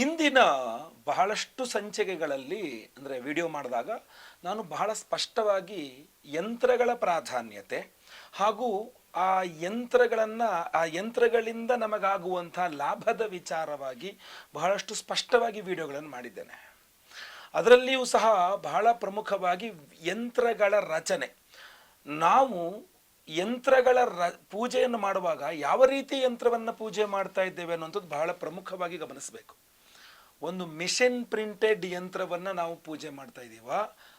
ಹಿಂದಿನ ಬಹಳಷ್ಟು ಸಂಚಿಕೆಗಳಲ್ಲಿ, ಅಂದರೆ ವಿಡಿಯೋ ಮಾಡಿದಾಗ ನಾನು ಬಹಳ ಸ್ಪಷ್ಟವಾಗಿ ಯಂತ್ರಗಳ ಪ್ರಾಧಾನ್ಯತೆ ಹಾಗೂ ಆ ಯಂತ್ರಗಳನ್ನು, ಆ ಯಂತ್ರಗಳಿಂದ ನಮಗಾಗುವಂಥ ಲಾಭದ ವಿಚಾರವಾಗಿ ಬಹಳಷ್ಟು ಸ್ಪಷ್ಟವಾಗಿ ವಿಡಿಯೋಗಳನ್ನು ಮಾಡಿದ್ದೇನೆ. ಅದರಲ್ಲಿಯೂ ಸಹ ಬಹಳ ಪ್ರಮುಖವಾಗಿ ಯಂತ್ರಗಳ ರಚನೆ. ನಾವು ಯಂತ್ರಗಳ ರ, ಪೂಜೆಯನ್ನು ಮಾಡುವಾಗ ಯಾವ ರೀತಿ ಯಂತ್ರವನ್ನು ಪೂಜೆ ಮಾಡ್ತಾ ಇದ್ದೇವೆ ಅನ್ನುವಂಥದ್ದು ಬಹಳ ಪ್ರಮುಖವಾಗಿ ಗಮನಿಸಬೇಕು. ಒಂದು ಮಿಷನ್ ಪ್ರಿಂಟೆಡ್ ಯಂತ್ರವನ್ನು ನಾವು ಪೂಜೆ ಮಾಡ್ತಾ ಇದ್ದೀವ,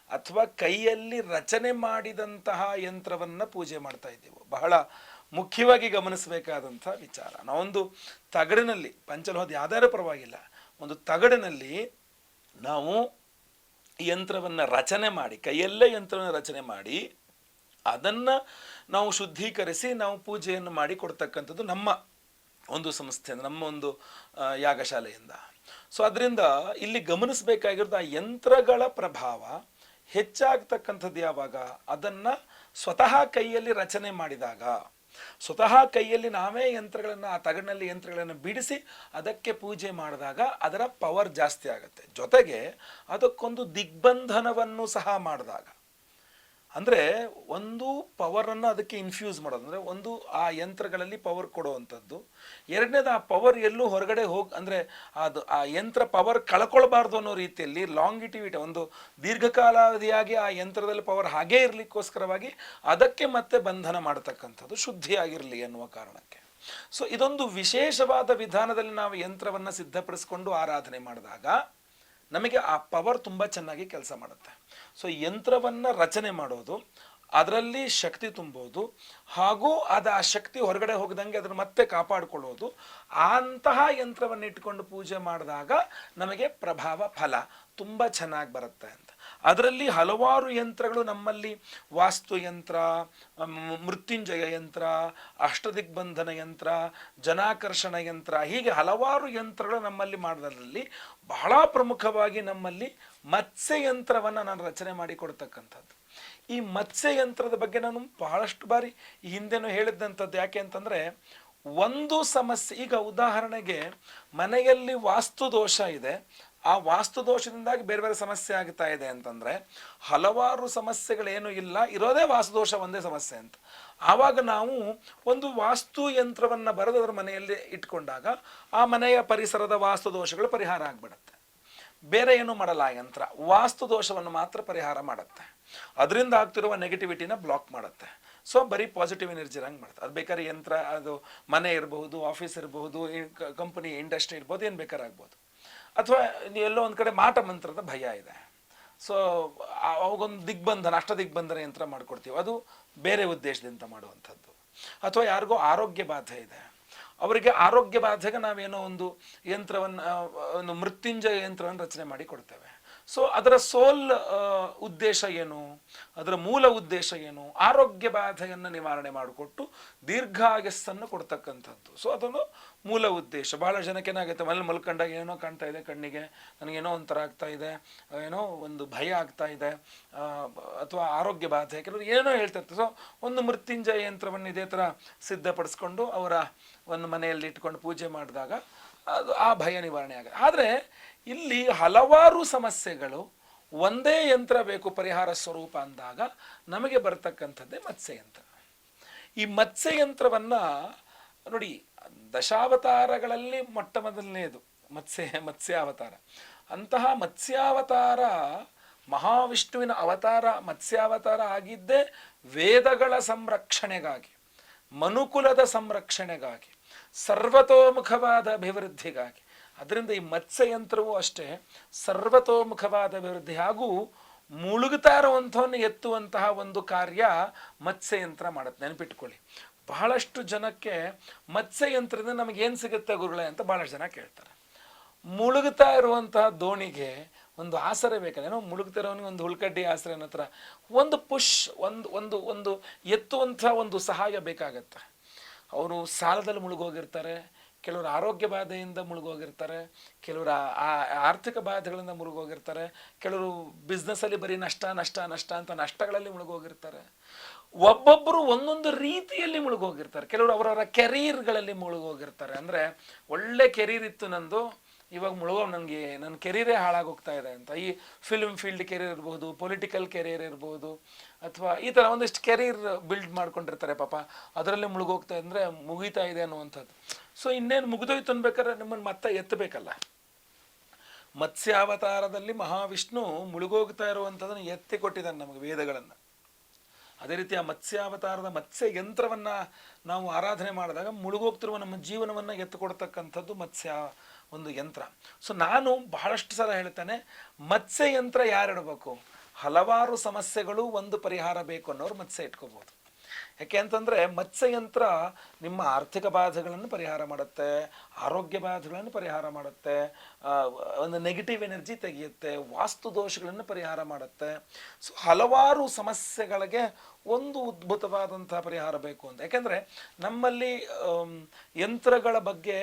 ಅಥವಾ ಕೈಯಲ್ಲಿ ರಚನೆ ಮಾಡಿದಂತಹ ಯಂತ್ರವನ್ನು ಪೂಜೆ ಮಾಡ್ತಾ ಇದ್ದೀವ, ಬಹಳ ಮುಖ್ಯವಾಗಿ ಗಮನಿಸಬೇಕಾದಂಥ ವಿಚಾರ. ನಾವೊಂದು ತಗಡಿನಲ್ಲಿ, ಪಂಚಲೋಹದ ಯಾವ್ದಾದ್ರು ಪರವಾಗಿಲ್ಲ, ಒಂದು ತಗಡಿನಲ್ಲಿ ನಾವು ಯಂತ್ರವನ್ನು ರಚನೆ ಮಾಡಿ, ಕೈಯಲ್ಲೇ ಯಂತ್ರವನ್ನು ರಚನೆ ಮಾಡಿ, ಅದನ್ನು ನಾವು ಶುದ್ಧೀಕರಿಸಿ ನಾವು ಪೂಜೆಯನ್ನು ಮಾಡಿ ಕೊಡ್ತಕ್ಕಂಥದ್ದು ನಮ್ಮ ಒಂದು ಸಂಸ್ಥೆಯಿಂದ ನಮ್ಮ ಒಂದು ಯಾಗಶಾಲೆಯಿಂದ. ಸೊ ಅದರಿಂದ ಇಲ್ಲಿ ಗಮನಿಸಬೇಕಾಗಿರೋದು ಆ ಯಂತ್ರಗಳ ಪ್ರಭಾವ ಹೆಚ್ಚಾಗ್ತಕ್ಕಂಥದ್ದು ಯಾವಾಗ? ಅದನ್ನು ಸ್ವತಃ ಕೈಯಲ್ಲಿ ರಚನೆ ಮಾಡಿದಾಗ. ಸ್ವತಃ ಕೈಯಲ್ಲಿ ನಾವೇ ಯಂತ್ರಗಳನ್ನು, ಆ ತಗಡಿನಲ್ಲಿ ಯಂತ್ರಗಳನ್ನು ಬಿಡಿಸಿ ಅದಕ್ಕೆ ಪೂಜೆ ಮಾಡಿದಾಗ ಅದರ ಪವರ್ ಜಾಸ್ತಿ ಆಗುತ್ತೆ. ಜೊತೆಗೆ ಅದಕ್ಕೊಂದು ದಿಗ್ಬಂಧನವನ್ನು ಸಹ ಮಾಡಿದಾಗ. ಅಂದರೆ ಒಂದು ಪವರನ್ನು ಅದಕ್ಕೆ ಇನ್ಫ್ಯೂಸ್ ಮಾಡೋದು. ಅಂದರೆ ಒಂದು ಆ ಯಂತ್ರಗಳಲ್ಲಿ ಪವರ್ ಕೊಡುವಂಥದ್ದು. ಎರಡನೇದು ಆ ಪವರ್ ಎಲ್ಲೂ ಹೊರಗಡೆ ಹೋಗಿ, ಅಂದರೆ ಅದು ಆ ಯಂತ್ರ ಪವರ್ ಕಳ್ಕೊಳ್ಬಾರ್ದು ಅನ್ನೋ ರೀತಿಯಲ್ಲಿ ಲಾಂಗಿಟಿವಿಟಿ ಒಂದು ದೀರ್ಘಕಾಲಾವಧಿಯಾಗಿ ಆ ಯಂತ್ರದಲ್ಲಿ ಪವರ್ ಹಾಗೇ ಇರಲಿಕ್ಕೋಸ್ಕರವಾಗಿ ಅದಕ್ಕೆ ಮತ್ತೆ ಬಂಧನ ಮಾಡತಕ್ಕಂಥದ್ದು ಶುದ್ಧಿಯಾಗಿರಲಿ ಎನ್ನುವ ಕಾರಣಕ್ಕೆ. ಸೊ ಇದೊಂದು ವಿಶೇಷವಾದ ವಿಧಾನದಲ್ಲಿ ನಾವು ಯಂತ್ರವನ್ನು ಸಿದ್ಧಪಡಿಸಿಕೊಂಡು ಆರಾಧನೆ ಮಾಡಿದಾಗ ನಮಗೆ ಆ ಪವರ್ ತುಂಬ ಚೆನ್ನಾಗಿ ಕೆಲಸ ಮಾಡುತ್ತೆ. ಸೊ ಯಂತ್ರವನ್ನು ರಚನೆ ಮಾಡೋದು ಅದರಲ್ಲಿ ಶಕ್ತಿ ತುಂಬೋದು ಹಾಗೂ ಅದು ಆ ಶಕ್ತಿ ಹೊರಗಡೆ ಹೋಗದಂಗೆ ಅದನ್ನು ಮತ್ತೆ ಕಾಪಾಡಿಕೊಳ್ಳೋದು ಅಂತಹ ಯಂತ್ರವನ್ನು ಇಟ್ಕೊಂಡು ಪೂಜೆ ಮಾಡಿದಾಗ ನಮಗೆ ಪ್ರಭಾವ ಫಲ ತುಂಬ ಚೆನ್ನಾಗಿ ಬರುತ್ತೆ ಅದರಲ್ಲಿ ಹಲವಾರು ಯಂತ್ರಗಳು ನಮ್ಮಲ್ಲಿ ವಾಸ್ತು ಯಂತ್ರ ಮೃತ್ಯುಂಜಯ ಯಂತ್ರ, ಅಷ್ಟದಿಗ್ಬಂಧನ ಯಂತ್ರ, ಜನಾಕರ್ಷಣ ಯಂತ್ರ, ಹೀಗೆ ಹಲವಾರು ಯಂತ್ರಗಳು ನಮ್ಮಲ್ಲಿ ಮಾಡೋದ್ರಲ್ಲಿ ಬಹಳ ಪ್ರಮುಖವಾಗಿ ನಮ್ಮಲ್ಲಿ ಮತ್ಸ್ಯಯಂತ್ರವನ್ನು ನಾನು ರಚನೆ ಮಾಡಿ ಕೊಡ್ತಕ್ಕಂಥದ್ದು. ಈ ಮತ್ಸ್ಯಯಂತ್ರದ ಬಗ್ಗೆ ನಾನು ಬಹಳಷ್ಟು ಬಾರಿ ಈ ಹಿಂದೆನೂ ಹೇಳಿದ್ದಂಥದ್ದು ಯಾಕೆ ಅಂತಂದರೆ ಒಂದು ಸಮಸ್ಯೆ, ಈಗ ಉದಾಹರಣೆಗೆ ಮನೆಯಲ್ಲಿ ವಾಸ್ತು ದೋಷ ಇದೆ. ಆ ವಾಸ್ತು ದೋಷದಿಂದಾಗಿ ಬೇರೆ ಬೇರೆ ಸಮಸ್ಯೆ ಆಗ್ತಾ ಇದೆ ಅಂತಂದ್ರೆ ಹಲವಾರು ಸಮಸ್ಯೆಗಳೇನು ಇಲ್ಲ, ಇರೋದೇ ವಾಸ್ತು ದೋಷ ಒಂದೇ ಸಮಸ್ಯೆ ಅಂತ. ಆವಾಗ ನಾವು ಒಂದು ವಾಸ್ತು ಯಂತ್ರವನ್ನು ಬರೆದು ಅದರ ಮನೆಯಲ್ಲಿ ಇಟ್ಕೊಂಡಾಗ ಆ ಮನೆಯ ಪರಿಸರದ ವಾಸ್ತು ದೋಷಗಳು ಪರಿಹಾರ ಆಗ್ಬಿಡುತ್ತೆ. ಬೇರೆ ಏನು ಮಾಡಲ್ಲ ಆ ಯಂತ್ರ ವಾಸ್ತು ದೋಷವನ್ನು ಮಾತ್ರ ಪರಿಹಾರ ಮಾಡುತ್ತೆ. ಅದರಿಂದ ಆಗ್ತಿರುವ ನೆಗೆಟಿವಿಟಿನ ಬ್ಲಾಕ್ ಮಾಡುತ್ತೆ. ಸೊ ಬರೀ ಪಾಸಿಟಿವ್ ಎನರ್ಜಿ ಇರಂಗೆ ಮಾಡುತ್ತೆ. ಅದು ಬೇಕಾದ್ರೆ ಯಂತ್ರ, ಅದು ಮನೆ ಇರಬಹುದು ಆಫೀಸ್ ಇರಬಹುದು ಕಂಪನಿ ಇಂಡಸ್ಟ್ರಿ ಇರ್ಬೋದು, ಏನು ಬೇಕಾದ್ರೆ ಆಗ್ಬೋದು. ಅಥವಾ ಎಲ್ಲೋ ಒಂದು ಕಡೆ ಮಾಟ ಮಂತ್ರದ ಭಯ ಇದೆ. ಸೊ ಅವಾಗೊಂದು ದಿಗ್ಬಂಧನ, ಅಷ್ಟ ದಿಗ್ಬಂಧನ ಯಂತ್ರ ಮಾಡಿಕೊಡ್ತೀವಿ. ಅದು ಬೇರೆ ಉದ್ದೇಶದಿಂದ ಮಾಡುವಂಥದ್ದು. ಅಥವಾ ಯಾರಿಗೋ ಆರೋಗ್ಯ ಬಾಧೆ ಇದೆ. ಅವರಿಗೆ ಆರೋಗ್ಯ ಬಾಧೆಗೆ ನಾವೇನೋ ಒಂದು ಯಂತ್ರವನ್ನು ಒಂದು ಮೃತ್ಯುಂಜಯ ಯಂತ್ರವನ್ನು ರಚನೆ ಮಾಡಿ ಕೊಡ್ತೇವೆ. ಸೊ ಅದರ ಸೋಲ್ ಉದ್ದೇಶ ಏನು? ಅದರ ಮೂಲ ಉದ್ದೇಶ ಏನು? ಆರೋಗ್ಯ ಬಾಧೆಯನ್ನು ನಿವಾರಣೆ ಮಾಡಿಕೊಟ್ಟು ದೀರ್ಘಾಯಸ್ಸನ್ನು ಕೊಡ್ತಕ್ಕಂಥದ್ದು. ಸೊ ಅದೊಂದು ಮೂಲ ಉದ್ದೇಶ. ಬಹಳ ಜನಕ್ಕೆ ಏನಾಗುತ್ತೆ? ಮನೇಲಿ ಮಲ್ಕೊಂಡಾಗ ಏನೋ ಕಾಣ್ತಾ ಇದೆ ಕಣ್ಣಿಗೆ. ನನಗೇನೋ ಒಂಥರ ಆಗ್ತಾ ಇದೆ. ಏನೋ ಒಂದು ಭಯ ಆಗ್ತಾ ಇದೆ. ಅಥವಾ ಆರೋಗ್ಯ ಬಾಧೆ. ಕೆಲವರು ಏನೋ ಹೇಳ್ತಿರ್ತಾರೆ. ಸೊ ಒಂದು ಮೃತ್ಯುಂಜಯ ಯಂತ್ರವನ್ನು ಇದೇ ಥರ ಸಿದ್ಧಪಡಿಸ್ಕೊಂಡು ಅವರ ಒಂದು ಮನೆಯಲ್ಲಿ ಇಟ್ಕೊಂಡು ಪೂಜೆ ಮಾಡಿದಾಗ ಅದು ಆ ಭಯ ನಿವಾರಣೆ ಆಗುತ್ತೆ. ಆದರೆ ಇಲ್ಲಿ ಹಲವಾರು ಸಮಸ್ಯೆಗಳು ಒಂದೇ ಯಂತ್ರ ಬೇಕು ಪರಿಹಾರ ಸ್ವರೂಪ ಅಂದಾಗ ನಮಗೆ ಬರ್ತಕ್ಕಂಥದ್ದೇ ಮತ್ಸ್ಯಯಂತ್ರ ಈ ಮತ್ಸ್ಯಯಂತ್ರವನ್ನು ನೋಡಿ ದಶಾವತಾರಗಳಲ್ಲಿ ಮೊಟ್ಟ ಮೊದಲನೇದು ಮತ್ಸ್ಯ, ಮತ್ಸ್ಯಾವತಾರ. ಅಂತಹ ಮತ್ಸ್ಯಾವತಾರ ಮಹಾವಿಷ್ಣುವಿನ ಅವತಾರ, ಮತ್ಸ್ಯಾವತಾರ ಆಗಿದ್ದೇ ವೇದಗಳ ಸಂರಕ್ಷಣೆಗಾಗಿ, ಮನುಕುಲದ ಸಂರಕ್ಷಣೆಗಾಗಿ, ಸರ್ವತೋಮುಖವಾದ ಅಭಿವೃದ್ಧಿಗಾಗಿ ಅದರಿಂದ ಈ ಮತ್ಸ್ಯಯಂತ್ರವೂ ಅಷ್ಟೇ ಸರ್ವತೋಮುಖವಾದ ಅಭಿವೃದ್ಧಿ ಹಾಗೂ ಮುಳುಗುತ್ತಾ ಇರುವಂಥವನ್ನು ಎತ್ತುವಂತಹ ಒಂದು ಕಾರ್ಯ ಮತ್ಸ್ಯಯಂತ್ರ ಮಾಡುತ್ತೆ. ನೆನಪಿಟ್ಕೊಳ್ಳಿ. ಬಹಳಷ್ಟು ಜನಕ್ಕೆ ಮತ್ಸ್ಯಯಂತ್ರದಿಂದ ನಮಗೇನು ಸಿಗುತ್ತೆ ಗುರುಗಳೇ ಅಂತ ಬಹಳಷ್ಟು ಜನ ಕೇಳ್ತಾರೆ. ಮುಳುಗುತ್ತಾ ಇರುವಂತಹ ದೋಣಿಗೆ ಒಂದು ಆಸರೆ ಬೇಕಲ್ಲ. ಏನೋ ಮುಳುಗ್ತಿರೋನಿಗೆ ಒಂದು ಹುಳ್ಕಡ್ಡಿ ಆಸರೆ ಅನ್ನೋ ಒಂದು ಪುಷ್, ಒಂದು ಒಂದು ಒಂದು ಎತ್ತುವಂಥ ಒಂದು ಸಹಾಯ ಬೇಕಾಗತ್ತೆ. ಅವರು ಸಾಲದಲ್ಲಿ ಮುಳುಗೋಗಿರ್ತಾರೆ. ಕೆಲವರು ಆರೋಗ್ಯ ಬಾಧೆಯಿಂದ ಮುಳುಗೋಗಿರ್ತಾರೆ, ಕೆಲವರು ಆರ್ಥಿಕ ಬಾಧೆಗಳಿಂದ ಮುಳುಗೋಗಿರ್ತಾರೆ, ಕೆಲವರು ಬಿಸ್ನೆಸ್ಸಲ್ಲಿ ಬರೀ ನಷ್ಟ ನಷ್ಟ ನಷ್ಟ ಅಂತ ನಷ್ಟಗಳಲ್ಲಿ ಮುಳುಗೋಗಿರ್ತಾರೆ. ಒಬ್ಬೊಬ್ಬರು ಒಂದೊಂದು ರೀತಿಯಲ್ಲಿ ಮುಳುಗೋಗಿರ್ತಾರೆ. ಕೆಲವರು ಅವರವರ ಕೆರಿಯರ್ಗಳಲ್ಲಿ ಮುಳುಗೋಗಿರ್ತಾರೆ. ಅಂದರೆ ಒಳ್ಳೆ ಕೆರಿಯರ್ ಇತ್ತು ನಂದು, ಇವಾಗ ಮುಳುಗೋ ನನಗೆ ನನ್ನ ಕೆರಿಯರೇ ಹಾಳಾಗೋಗ್ತಾ ಇದೆ ಅಂತ. ಈ ಫಿಲ್ಮ್ ಫೀಲ್ಡ್ ಕೆರಿಯರ್ ಇರ್ಬೋದು ಪೊಲಿಟಿಕಲ್ ಕೆರಿಯರ್ ಇರ್ಬೋದು, ಅಥವಾ ಈ ಥರ ಒಂದಿಷ್ಟು ಕೆರಿಯರ್ ಬಿಲ್ಡ್ ಮಾಡ್ಕೊಂಡಿರ್ತಾರೆ ಪಾಪ. ಅದರಲ್ಲೇ ಮುಳುಗೋಗ್ತಾ ಅಂದರೆ ಮುಗಿತಾ ಇದೆ ಅನ್ನುವಂಥದ್ದು. ಸೊ ಇನ್ನೇನು ಮುಗಿದೋಯ್ತು ಅನ್ಬೇಕಾದ್ರೆ ನಿಮ್ಮನ್ನು ಮತ್ತೆ ಎತ್ತಬೇಕಲ್ಲ. ಮತ್ಸ್ಯಾವತಾರದಲ್ಲಿ ಮಹಾವಿಷ್ಣು ಮುಳುಗೋಗ್ತಾ ಇರುವಂಥದ್ದನ್ನು ಎತ್ತಿ ಕೊಟ್ಟಿದ್ದಾನೆ ನಮಗೆ ವೇದಗಳನ್ನು. ಅದೇ ರೀತಿ ಆ ಮತ್ಸ್ಯಾವತಾರದ ಮತ್ಸ್ಯ ಯಂತ್ರವನ್ನು ನಾವು ಆರಾಧನೆ ಮಾಡಿದಾಗ ಮುಳುಗೋಗ್ತಿರುವ ನಮ್ಮ ಜೀವನವನ್ನು ಎತ್ತುಕೊಡ್ತಕ್ಕಂಥದ್ದು ಮತ್ಸ್ಯ ಒಂದು ಯಂತ್ರ. ಸೊ ನಾನು ಬಹಳಷ್ಟು ಸಲ ಹೇಳ್ತೇನೆ, ಮತ್ಸ್ಯ ಯಂತ್ರ ಯಾರಿಡಬೇಕು? ಹಲವಾರು ಸಮಸ್ಯೆಗಳು ಒಂದು ಪರಿಹಾರ ಬೇಕು ಅನ್ನೋರು ಮತ್ಸ್ಯ ಇಟ್ಕೋಬಹುದು ಯಾಕೆ ಅಂತಂದರೆ ಮತ್ಸ್ಯಯಂತ್ರ ನಿಮ್ಮ ಆರ್ಥಿಕ ಬಾಧೆಗಳನ್ನು ಪರಿಹಾರ ಮಾಡುತ್ತೆ, ಆರೋಗ್ಯ ಬಾಧೆಗಳನ್ನು ಪರಿಹಾರ ಮಾಡುತ್ತೆ ಒಂದು ನೆಗೆಟಿವ್ ಎನರ್ಜಿ ತೆಗೆಯುತ್ತೆ, ವಾಸ್ತು ದೋಷಗಳನ್ನು ಪರಿಹಾರ ಮಾಡುತ್ತೆ. ಸೊ ಹಲವಾರು ಸಮಸ್ಯೆಗಳಿಗೆ ಒಂದು ಉದ್ಭುತವಾದಂತಹ ಪರಿಹಾರ ಬೇಕು ಅಂತ. ಯಾಕೆಂದ್ರೆ ನಮ್ಮಲ್ಲಿ ಯಂತ್ರಗಳ ಬಗ್ಗೆ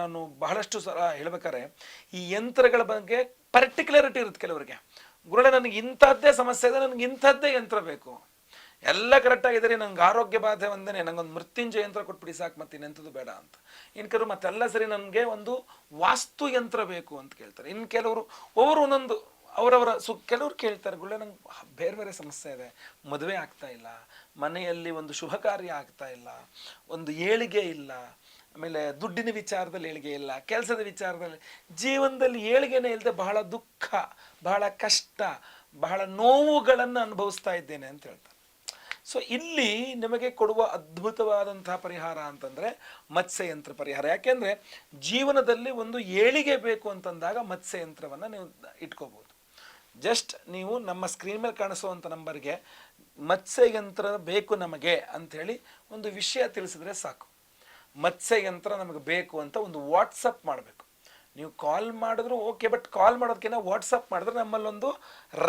ನಾನು ಬಹಳಷ್ಟು ಸಲ ಹೇಳ್ಬೇಕಾದ್ರೆ, ಈ ಯಂತ್ರಗಳ ಬಗ್ಗೆ ಪರ್ಟಿಕ್ಯುಲರಿಟಿ ಇರುತ್ತೆ ಕೆಲವರಿಗೆ. ಗುರುಳೆ ನನಗೆ ಇಂಥದ್ದೇ ಸಮಸ್ಯೆ ಇದೆ, ನನಗೆ ಇಂಥದ್ದೇ ಯಂತ್ರ ಬೇಕು. ಎಲ್ಲ ಕರೆಕ್ಟ್ ಆಗಿದ್ರೆ ನಂಗೆ ಆರೋಗ್ಯ ಬಾಧೆ ಒಂದೇನೆ, ನಂಗೊಂದು ಮೃತ್ಯುಂಜಯ ಯಂತ್ರ ಕೊಟ್ಬಿಡಿ, ಸಾಕು, ಮತ್ತೆ ಇನ್ನೆಂಥದ್ದು ಬೇಡ ಅಂತ. ಇನ್ನು ಮತ್ತೆಲ್ಲ ಸರಿ ನನಗೆ ಒಂದು ವಾಸ್ತು ಯಂತ್ರ ಬೇಕು ಅಂತ ಕೇಳ್ತಾರೆ. ಇನ್ನು ಕೆಲವರು ಒಬ್ಬರು ಒಂದೊಂದು ಅವರವರ ಸು, ಕೆಲವ್ರು ಕೇಳ್ತಾರೆ, ಗುಳ್ಳೆ ನಂಗೆ ಬೇರೆ ಬೇರೆ ಸಮಸ್ಯೆ ಇದೆ, ಮದುವೆ ಆಗ್ತಾ ಇಲ್ಲ, ಮನೆಯಲ್ಲಿ ಒಂದು ಶುಭ ಕಾರ್ಯ ಆಗ್ತಾ ಇಲ್ಲ, ಒಂದು ಏಳಿಗೆ ಇಲ್ಲ, ಆಮೇಲೆ ದುಡ್ಡಿನ ವಿಚಾರದಲ್ಲಿ ಏಳಿಗೆ ಇಲ್ಲ, ಕೆಲಸದ ವಿಚಾರದಲ್ಲಿ, ಜೀವನದಲ್ಲಿ ಏಳಿಗೆನೇ ಇಲ್ಲದೆ ಬಹಳ ದುಃಖ, ಬಹಳ ಕಷ್ಟ, ಬಹಳ ನೋವುಗಳನ್ನು ಅನುಭವಿಸ್ತಾ ಇದ್ದೇನೆ ಅಂತ ಹೇಳ್ತಾರೆ. ಸೊ ಇಲ್ಲಿ ನಿಮಗೆ ಕೊಡುವ ಅದ್ಭುತವಾದಂತಹ ಪರಿಹಾರ ಅಂತಂದ್ರೆ ಮತ್ಸ್ಯಯಂತ್ರ ಪರಿಹಾರ. ಯಾಕೆಂದ್ರೆ ಜೀವನದಲ್ಲಿ ಒಂದು ಏಳಿಗೆ ಬೇಕು ಅಂತಂದಾಗ ಮತ್ಸ್ಯಯಂತ್ರವನ್ನು ನೀವು ಇಟ್ಕೋಬಹುದು. ಜಸ್ಟ್ ನೀವು ನಮ್ಮ ಸ್ಕ್ರೀನ್ ಮೇಲೆ ಕಾಣಿಸುವಂಥ ನಂಬರ್ಗೆ ಮತ್ಸ್ಯಯಂತ್ರ ಬೇಕು ನಮಗೆ ಅಂಥೇಳಿ ಒಂದು ವಿಷಯ ತಿಳಿಸಿದ್ರೆ ಸಾಕು. ಮತ್ಸ್ಯಯಂತ್ರ ನಮಗೆ ಬೇಕು ಅಂತ ಒಂದು ವಾಟ್ಸಪ್ ಮಾಡಬೇಕು. ನೀವು ಕಾಲ್ ಮಾಡಿದ್ರು ಓಕೆ ಬಟ್ ಕಾಲ್ ಮಾಡೋದಕ್ಕಿಂತ ವಾಟ್ಸಪ್ ಮಾಡಿದ್ರೆ ನಮ್ಮಲ್ಲೊಂದು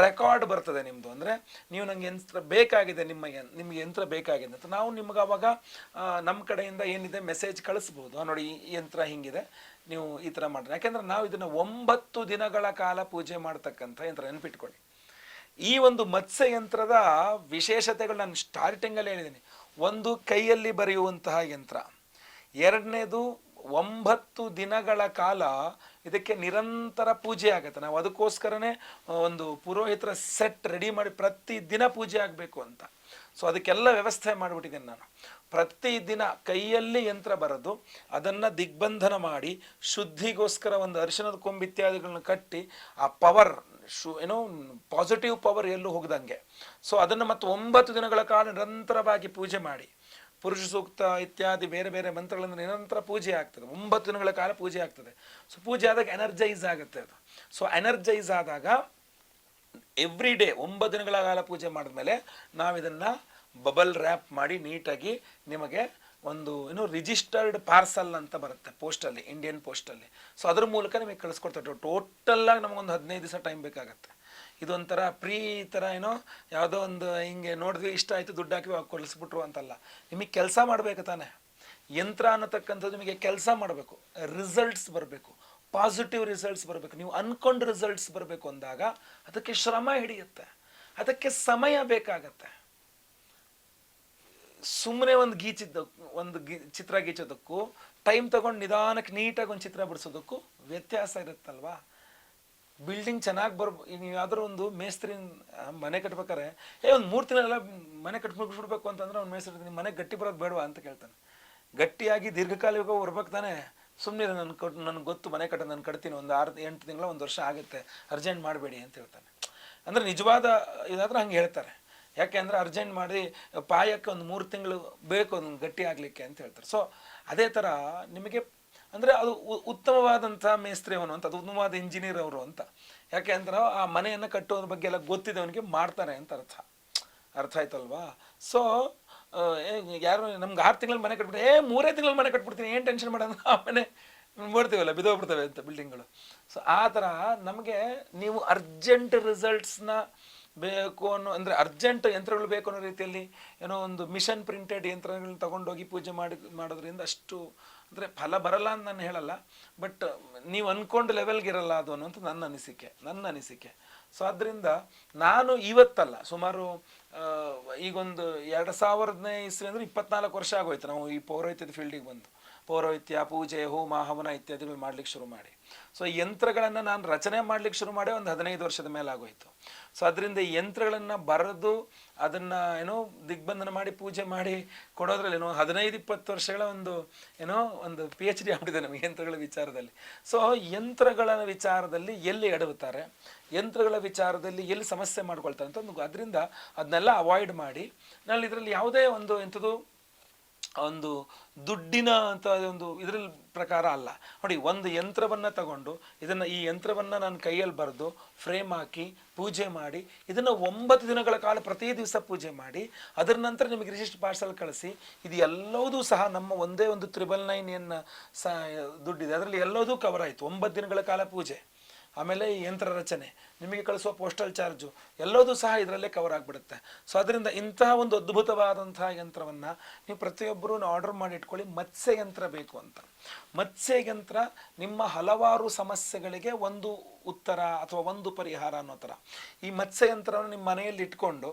ರೆಕಾರ್ಡ್ ಬರ್ತದೆ ನಿಮ್ಮದು ಅಂದರೆ ನೀವು ನಂಗೆ ಯಂತ್ರ ಬೇಕಾಗಿದೆ ನಿಮ್ಮ ನಿಮಗೆ ಯಂತ್ರ ಬೇಕಾಗಿದೆ ಅಂತ. ನಾವು ನಿಮ್ಗೆ ಅವಾಗ ನಮ್ಮ ಕಡೆಯಿಂದ ಏನಿದೆ ಮೆಸೇಜ್ ಕಳಿಸ್ಬೋದು. ನೋಡಿ ಈ ಯಂತ್ರ ಹಿಂಗಿದೆ, ನೀವು ಈ ಥರ ಮಾಡ್ರಿ. ಯಾಕೆಂದ್ರೆ ನಾವು ಇದನ್ನು ಒಂಬತ್ತು ದಿನಗಳ ಕಾಲ ಪೂಜೆ ಮಾಡ್ತಕ್ಕಂಥ ಯಂತ್ರ, ನೆನಪಿಟ್ಕೊಳ್ಳಿ. ಈ ಒಂದು ಮತ್ಸ್ಯ ಯಂತ್ರದ ವಿಶೇಷತೆಗಳು ನಾನು ಸ್ಟಾರ್ಟಿಂಗಲ್ಲಿ ಹೇಳಿದ್ದೀನಿ ಒಂದು ಕೈಯಲ್ಲಿ ಬರೆಯುವಂತಹ ಯಂತ್ರ. ಎರಡನೇದು ಒಂಬತ್ತು ದಿನಗಳ ಕಾಲ ಇದಕ್ಕೆ ನಿರಂತರ ಪೂಜೆ ಆಗುತ್ತೆ. ನಾವು ಅದಕ್ಕೋಸ್ಕರನೇ ಒಂದು ಪುರೋಹಿತರ ಸೆಟ್ ರೆಡಿ ಮಾಡಿ ಪ್ರತಿ ದಿನ ಪೂಜೆ ಆಗಬೇಕು ಅಂತ. ಸೊ, ಅದಕ್ಕೆಲ್ಲ ವ್ಯವಸ್ಥೆ ಮಾಡಿಬಿಟ್ಟಿದ್ದೀನಿ ನಾನು. ಪ್ರತಿ ದಿನ ಕೈಯಲ್ಲಿ ಯಂತ್ರ ಬರೆದು ಅದನ್ನು ದಿಗ್ಬಂಧನ ಮಾಡಿ, ಶುದ್ಧಿಗೋಸ್ಕರ ಒಂದು ಅರಿಶಿಣದ ಕೊಂಬು ಇತ್ಯಾದಿಗಳನ್ನ ಕಟ್ಟಿ, ಆ ಪವರ್, ಶು, ಏನೋ ಪಾಸಿಟಿವ್ ಪವರ್ ಎಲ್ಲೂ ಹೋಗ್ದಂಗೆ. ಸೊ, ಅದನ್ನು ಮತ್ತು ಒಂಬತ್ತು ದಿನಗಳ ಕಾಲ ನಿರಂತರವಾಗಿ ಪೂಜೆ ಮಾಡಿ. ಪುರುಷ ಸೂಕ್ತ ಇತ್ಯಾದಿ ಬೇರೆ ಬೇರೆ ಮಂತ್ರಗಳಿಂದ ನಿರಂತರ ಪೂಜೆ ಆಗ್ತದೆ. ಒಂಬತ್ತು ದಿನಗಳ ಕಾಲ ಪೂಜೆ ಆಗ್ತದೆ. ಸೊ ಪೂಜೆ ಆದಾಗ ಎನರ್ಜೈಸ್ ಆಗುತ್ತೆ ಅದು. ಸೊ ಎನರ್ಜೈಸ್ ಆದಾಗ ಎವ್ರಿ ಡೇ ಒಂಬತ್ತು ದಿನಗಳ ಕಾಲ ಪೂಜೆ ಮಾಡಿದ್ಮೇಲೆ ನಾವಿದನ್ನು ಬಬಲ್ ರ್ಯಾಪ್ ಮಾಡಿ ನೀಟಾಗಿ ನಿಮಗೆ ಒಂದು ಏನು ರಿಜಿಸ್ಟರ್ಡ್ ಪಾರ್ಸಲ್ ಅಂತ ಬರುತ್ತೆ ಪೋಸ್ಟಲ್ಲಿ ಇಂಡಿಯನ್ ಪೋಸ್ಟಲ್ಲಿ ಸೊ ಅದ್ರ ಮೂಲಕ ನಿಮಗೆ ಕಳಿಸ್ಕೊಡ್ತಾರೆ ಟೋಟಲ್ಲಾಗಿ ನಮಗೊಂದು ಹದಿನೈದು ದಿವಸ ಟೈಮ್ ಬೇಕಾಗತ್ತೆ. ಇದೊಂಥರ ಪ್ರೀ ಥರ ಏನೋ ಯಾವುದೋ ಒಂದು ಹಿಂಗೆ ನೋಡಿದ್ವಿ, ಇಷ್ಟ ಆಯಿತು, ದುಡ್ಡು ಹಾಕಿ ಕೊಡಿಸ್ಬಿಟ್ರು ಅಂತಲ್ಲ. ನಿಮಗೆ ಕೆಲಸ ಮಾಡಬೇಕು ತಾನೆ. ಯಂತ್ರ ಅನ್ನತಕ್ಕಂಥದ್ದು ನಿಮಗೆ ಕೆಲಸ ಮಾಡಬೇಕು. ರಿಸಲ್ಟ್ಸ್ ಬರಬೇಕು. ಪಾಸಿಟಿವ್ ರಿಸಲ್ಟ್ಸ್ ಬರಬೇಕು. ನೀವು ಅನ್ಕೊಂಡು ರಿಸಲ್ಟ್ಸ್ ಬರಬೇಕು ಅಂದಾಗ ಅದಕ್ಕೆ ಶ್ರಮ ಹಿಡಿಯುತ್ತೆ. ಅದಕ್ಕೆ ಸಮಯ ಬೇಕಾಗತ್ತೆ. ಸುಮ್ಮನೆ ಒಂದು ಗೀಚಿದ್ದ, ಒಂದು ಗಿ, ಚಿತ್ರ ಗೀಚೋದಕ್ಕೂ ಟೈಮ್ ತಗೊಂಡು ನಿಧಾನಕ್ಕೆ ನೀಟಾಗಿ ಒಂದು ಚಿತ್ರ ಬಿಡಿಸೋದಕ್ಕೂ ವ್ಯತ್ಯಾಸ ಇರುತ್ತಲ್ವಾ? ಬಿಲ್ಡಿಂಗ್ ಚೆನ್ನಾಗಿ ಬರ್ ನೀವು ಯಾವ್ದಾರು ಒಂದು ಮೇಸ್ತ್ರಿ ಮನೆ ಕಟ್ಬೇಕಾರೆ ಏ, ಒಂದು ಮೂರು ತಿಂಗಳೆಲ್ಲ ಮನೆ ಕಟ್ ಮುಗಿಸ್ಬಿಡ್ಬೇಕು ಅಂತಂದ್ರೆ ಅವ್ನು ಮೇಸ್ತ್ರಿ ಮನೆ ಗಟ್ಟಿ ಬರೋದು ಬೇಡವಾ? ಅಂತ ಕೇಳ್ತಾನೆ. ಗಟ್ಟಿಯಾಗಿ ದೀರ್ಘಕಾಲಿಕ ಬರ್ಬೇಕು ತಾನೆ. ಸುಮ್ಮನೆ ನನ್ನ ಕೊಟ್ಟು ನನಗೆ ಗೊತ್ತು, ಮನೆ ಕಟ್ಟ, ನಾನು ಕಟ್ತೀನಿ, ಒಂದು ಆರು ಎಂಟು ತಿಂಗಳ, ಒಂದು ವರ್ಷ ಆಗುತ್ತೆ, ಅರ್ಜೆಂಟ್ ಮಾಡಬೇಡಿ, ಅಂತ ಹೇಳ್ತಾನೆ. ಅಂದರೆ ನಿಜವಾದ ಇದಾದ್ರೆ ಹಂಗೆ ಹೇಳ್ತಾರೆ. ಯಾಕೆ ಅಂದರೆ ಅರ್ಜೆಂಟ್ ಮಾಡಿ ಪಾಯಕ್ಕೆ ಒಂದು ಮೂರು ತಿಂಗಳು ಬೇಕು, ಒಂದು ಗಟ್ಟಿ ಆಗಲಿಕ್ಕೆ ಅಂತ ಹೇಳ್ತಾರೆ. ಸೊ ಅದೇ ಥರ ನಿಮಗೆ ಅಂದರೆ ಅದು ಉತ್ತಮವಾದಂಥ ಮೇಸ್ತ್ರಿ ಅವನು ಅಂತ, ಅದು ಉತ್ತಮವಾದ ಇಂಜಿನಿಯರ್ ಅವರು ಅಂತ. ಯಾಕೆ ಅಂದ್ರೆ ಆ ಮನೆಯನ್ನು ಕಟ್ಟೋದ್ರ ಬಗ್ಗೆ ಎಲ್ಲ ಗೊತ್ತಿದೆ ಅವನಿಗೆ, ಮಾಡ್ತಾರೆ ಅಂತ ಅರ್ಥ. ಅರ್ಥ ಆಯ್ತಲ್ವಾ? ಸೊ ಯಾರು, ನಮ್ಗೆ ಆರು ತಿಂಗಳಲ್ಲಿ ಮನೆ ಕಟ್ಬಿಟ್ಟು ಏ, ಮೂರೇ ತಿಂಗಳಲ್ಲಿ ಮನೆ ಕಟ್ಬಿಡ್ತೀನಿ, ಏನು ಟೆನ್ಷನ್ ಮಾಡೋಣ ಆ ಮನೆ ನೋಡ್ತೀವಲ್ಲ ಬಿದ್ದೋಗ್ಬಿಡ್ತವೆ ಅಂತ ಬಿಲ್ಡಿಂಗ್ಗಳು ಸೊ ಆ ಥರ ನಮಗೆ ನೀವು ಅರ್ಜೆಂಟ್ ರಿಸಲ್ಟ್ಸ್ನ ಬೇಕು ಅನ್ನೋ, ಅಂದರೆ ಅರ್ಜೆಂಟ್ ಯಂತ್ರಗಳು ಬೇಕು ಅನ್ನೋ ರೀತಿಯಲ್ಲಿ ಏನೋ ಒಂದು ಮಿಷನ್ ಪ್ರಿಂಟೆಡ್ ಯಂತ್ರಗಳನ್ನ ತಗೊಂಡೋಗಿ ಪೂಜೆ ಮಾಡಿ, ಮಾಡೋದ್ರಿಂದ ಅಷ್ಟು ಅಂದರೆ ಫಲ ಬರಲ್ಲ ಅಂತ ನಾನು ಹೇಳಲ್ಲ ಬಟ್ ನೀವು ಅಂದ್ಕೊಂಡು ಲೆವೆಲ್ಗೆ ಇರಲ್ಲ ಅದು ಅನ್ನೋಂಥ ನನ್ನ ಅನಿಸಿಕೆ ನನ್ನ ಅನಿಸಿಕೆ. ಸೊ ಅದರಿಂದ ನಾನು ಇವತ್ತಲ್ಲ, ಸುಮಾರು ಈಗೊಂದು ಎರಡು ಸಾವಿರದನೇ ಇಸ್ವಿ ಅಂದರೆ ಇಪ್ಪತ್ನಾಲ್ಕು ವರ್ಷ ಆಗೋಯ್ತು ನಾವು ಈ ಪೌರೋಹಿತ್ಯದ ಫೀಲ್ಡಿಗೆ ಬಂದು. ಪೌರೋಹಿತ್ಯ, ಪೂಜೆ, ಹೋಮ, ಹವನ ಇತ್ಯಾದಿ ಮಾಡ್ಲಿಕ್ಕೆ ಶುರು ಮಾಡಿ. ಸೊ ಯಂತ್ರಗಳನ್ನು ನಾನು ರಚನೆ ಮಾಡ್ಲಿಕ್ಕೆ ಶುರು ಮಾಡಿ ಒಂದು ಹದಿನೈದು ವರ್ಷದ ಮೇಲೆ ಆಗೋಯ್ತು. ಸೊ ಅದರಿಂದ ಯಂತ್ರಗಳನ್ನು ಬರೆದು ಅದನ್ನ ಏನೋ ದಿಗ್ಬಂಧನ ಮಾಡಿ, ಪೂಜೆ ಮಾಡಿ ಕೊಡೋದ್ರಲ್ಲಿ ಏನೋ ಹದಿನೈದು, ಇಪ್ಪತ್ತು ವರ್ಷಗಳ ಒಂದು ಏನೋ ಒಂದು ಪಿ ಎಚ್ ಡಿ ಆಗ್ಬಿಟ್ಟಿದೆ ನಮಗೆ ಯಂತ್ರಗಳ ವಿಚಾರದಲ್ಲಿ. ಸೊ ಯಂತ್ರಗಳ ವಿಚಾರದಲ್ಲಿ ಎಲ್ಲಿ ಎಡವುತ್ತಾರೆ ಯಂತ್ರಗಳ ವಿಚಾರದಲ್ಲಿ ಎಲ್ಲಿ ಸಮಸ್ಯೆ ಮಾಡ್ಕೊಳ್ತಾರೆ ಅಂತ ಅದರಿಂದ ಅದನ್ನೆಲ್ಲ ಅವಾಯ್ಡ್ ಮಾಡಿ, ನಾನು ಇದರಲ್ಲಿ ಯಾವುದೇ ಒಂದು ಎಂಥದ್ದು ಒಂದು ದುಡ್ಡಿನ ಅಂತ ಒಂದು ಇದರಲ್ಲಿ ಪ್ರಕಾರ ಅಲ್ಲ. ನೋಡಿ, ಒಂದು ಯಂತ್ರವನ್ನ ತಗೊಂಡು, ಇದನ್ನ ಈ ಯಂತ್ರವನ್ನ ನಾನು ಕೈಯಲ್ಲಿ ಬರೆದು ಫ್ರೇಮ್ ಹಾಕಿ ಪೂಜೆ ಮಾಡಿ, ಇದನ್ನ ಒಂಬತ್ತು ದಿನಗಳ ಕಾಲ ಪ್ರತಿ ದಿವಸ ಪೂಜೆ ಮಾಡಿ, ಅದರ ನಂತರ ನಿಮಗೆ ರಿಜಿಸ್ಟ್ ಪಾರ್ಸಲ್ ಕಳಿಸಿ, ಇದು ಎಲ್ಲವೂ ಸಹ ನಮ್ಮ ಒಂದೇ ಒಂದು ತ್ರಿಬಲ್ ನೈನ್ ಏನ್ ಸ, ದುಡ್ಡಿದೆ. ಅದರಲ್ಲಿ ಎಲ್ಲದೂ ಕವರ್ ಆಯಿತು. ಒಂಬತ್ತು ದಿನಗಳ ಕಾಲ ಪೂಜೆ. ಆಮೇಲೆ ಈ ಯಂತ್ರ ರಚನೆ, ನಿಮಗೆ ಕಳಿಸುವ ಪೋಸ್ಟಲ್ ಚಾರ್ಜು ಎಲ್ಲದೂ ಸಹ ಇದರಲ್ಲೇ ಕವರ್ ಆಗಿಬಿಡುತ್ತೆ. ಸೊ ಅದರಿಂದ ಇಂತಹ ಒಂದು ಅದ್ಭುತವಾದಂತಹ ಯಂತ್ರವನ್ನು ನೀವು ಪ್ರತಿಯೊಬ್ಬರೂ ಆರ್ಡರ್ ಮಾಡಿ ಇಟ್ಕೊಳ್ಳಿ. ಮತ್ಸ್ಯ ಯಂತ್ರ ಬೇಕು ಅಂತ. ಮತ್ಸ್ಯ ಯಂತ್ರ ನಿಮ್ಮ ಹಲವಾರು ಸಮಸ್ಯೆಗಳಿಗೆ ಒಂದು ಉತ್ತರ ಅಥವಾ ಒಂದು ಪರಿಹಾರ ಅನ್ನೋ ಥರ ಈ ಮತ್ಸ್ಯ ಯಂತ್ರವನ್ನು ನಿಮ್ಮ ಮನೆಯಲ್ಲಿ ಇಟ್ಕೊಂಡು,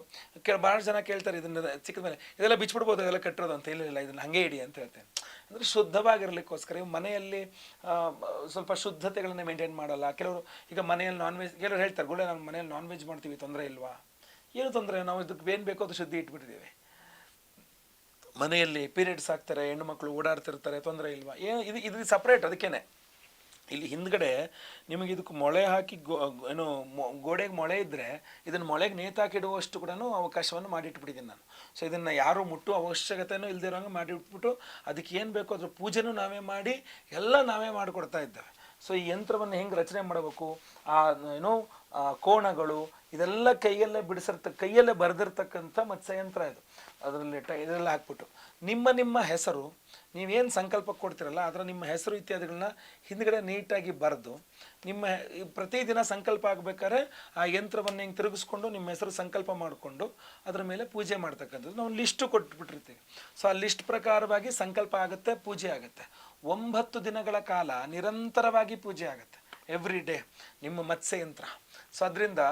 ಕೆ ಭಾಳ ಜನ ಕೇಳ್ತಾರೆ, ಇದನ್ನ ಚಿಕ್ಕದ ಮೇಲೆ ಇದೆಲ್ಲ ಬಿಚ್ಚಿಬಿಡ್ಬೋದು ಇದೆಲ್ಲ ಕಟ್ಟಿರೋದು ಅಂತ. ಇಲ್ಲ ಇಲ್ಲ, ಇದನ್ನು ಹಂಗೆ ಇಡಿ ಅಂತ ಹೇಳ್ತೇನೆ. ಅಂದರೆ ಶುದ್ಧವಾಗಿರಲಿಕ್ಕೋಸ್ಕರ, ಇವು ಮನೆಯಲ್ಲಿ ಸ್ವಲ್ಪ ಶುದ್ಧತೆಗಳನ್ನು ಮೇಂಟೈನ್ ಮಾಡಲ್ಲ. ಕೆಲವರು ಈಗ ಮನೆಯಲ್ಲಿ ನಾನ್ ವೆಜ್ ಕೆಲವರು ಹೇಳ್ತಾರೆ ಗುಳೆ ನಾನು ಮನೆಯಲ್ಲಿ ನಾನ್ ವೆಜ್ ಮಾಡ್ತೀವಿ, ತೊಂದರೆ ಇಲ್ವಾ? ಏನು ತೊಂದರೆ? ನಾವು ಇದಕ್ಕೆ ಏನು ಬೇಕೋ ಅದು ಶುದ್ಧಿ ಇಟ್ಬಿಟ್ಟಿದ್ದೀವಿ. ಮನೆಯಲ್ಲಿ ಪೀರಿಯಡ್ಸ್ ಆಗ್ತಾರೆ ಹೆಣ್ಣು ಮಕ್ಕಳು ಓಡಾಡ್ತಿರ್ತಾರೆ, ತೊಂದರೆ ಇಲ್ವಾ? ಏನು ಇದು ಇದು ಸಪ್ರೇಟ್ ಅದಕ್ಕೇನೆ. ಇಲ್ಲಿ ಹಿಂದ್ಗಡೆ ನಿಮಗೆ ಇದಕ್ಕೆ ಮೊಳೆ ಹಾಕಿ ಗೋ ಏನು ಗೋಡೆಗೆ ಮೊಳೆ ಇದ್ದರೆ ಇದನ್ನು ಮೊಳೆಗೆ ನೇತಾಕಿಡುವಷ್ಟು ಕೂಡ ಅವಕಾಶವನ್ನು ಮಾಡಿಟ್ಬಿಟ್ಟಿದ್ದೀನಿ ನಾನು. ಸೊ ಇದನ್ನು ಯಾರು ಮುಟ್ಟು ಅವಶ್ಯಕತೆಯೂ ಇಲ್ದಿರೋಂಗೆ ಮಾಡಿಟ್ಬಿಟ್ಟು ಅದಕ್ಕೆ ಏನು ಬೇಕೋ ಅದ್ರ ಪೂಜೆನೂ ನಾವೇ ಮಾಡಿ ಎಲ್ಲ ನಾವೇ ಮಾಡಿಕೊಡ್ತಾ ಇದ್ದೇವೆ. ಸೊ ಈ ಯಂತ್ರವನ್ನು ಹೆಂಗೆ ರಚನೆ ಮಾಡಬೇಕು? ಆ, ಏನೋ ಕೋಣಗಳು, ಇದೆಲ್ಲ ಕೈಯಲ್ಲೇ ಬಿಡಿಸಿರ್ತ ಕೈಯಲ್ಲೇ ಬರೆದಿರ್ತಕ್ಕಂಥ ಮತ್ಸ್ಯಯಂತ್ರ ಇದು. ಅದರಲ್ಲಿ ಟ ಇದರಲ್ಲಿ ಹಾಕ್ಬಿಟ್ಟು. ನಿಮ್ಮ ನಿಮ್ಮ ಹೆಸರು, ನೀವೇನು ಸಂಕಲ್ಪ ಕೊಡ್ತಿರಲ್ಲ, ಅದರ ನಿಮ್ಮ ಹೆಸರು ಇತ್ಯಾದಿಗಳನ್ನ ಹಿಂದ್ಗಡೆ ನೀಟಾಗಿ ಬರೆದು, ನಿಮ್ಮ ಪ್ರತಿದಿನ ಸಂಕಲ್ಪ ಆಗಬೇಕಾದ್ರೆ ಆ ಯಂತ್ರವನ್ನು ಹಿಂಗೆ ತಿರುಗಿಸ್ಕೊಂಡು ನಿಮ್ಮ ಹೆಸರು ಸಂಕಲ್ಪ ಮಾಡಿಕೊಂಡು ಅದರ ಮೇಲೆ ಪೂಜೆ ಮಾಡ್ತಕ್ಕಂಥದ್ದು. ನಾವು ಲಿಸ್ಟು ಕೊಟ್ಬಿಟ್ಟಿರ್ತೀವಿ. ಸೊ, ಆ ಲಿಸ್ಟ್ ಪ್ರಕಾರವಾಗಿ ಸಂಕಲ್ಪ ಆಗುತ್ತೆ, ಪೂಜೆ ಆಗುತ್ತೆ. ಒಂಬತ್ತು ದಿನಗಳ ಕಾಲ ನಿರಂತರವಾಗಿ ಪೂಜೆ ಆಗುತ್ತೆ. ಎವ್ರಿ ಡೇ, ನಿಮ್ಮ ಮತ್ಸ್ಯ ಯಂತ್ರ ಸೊ ಅದರಿಂದ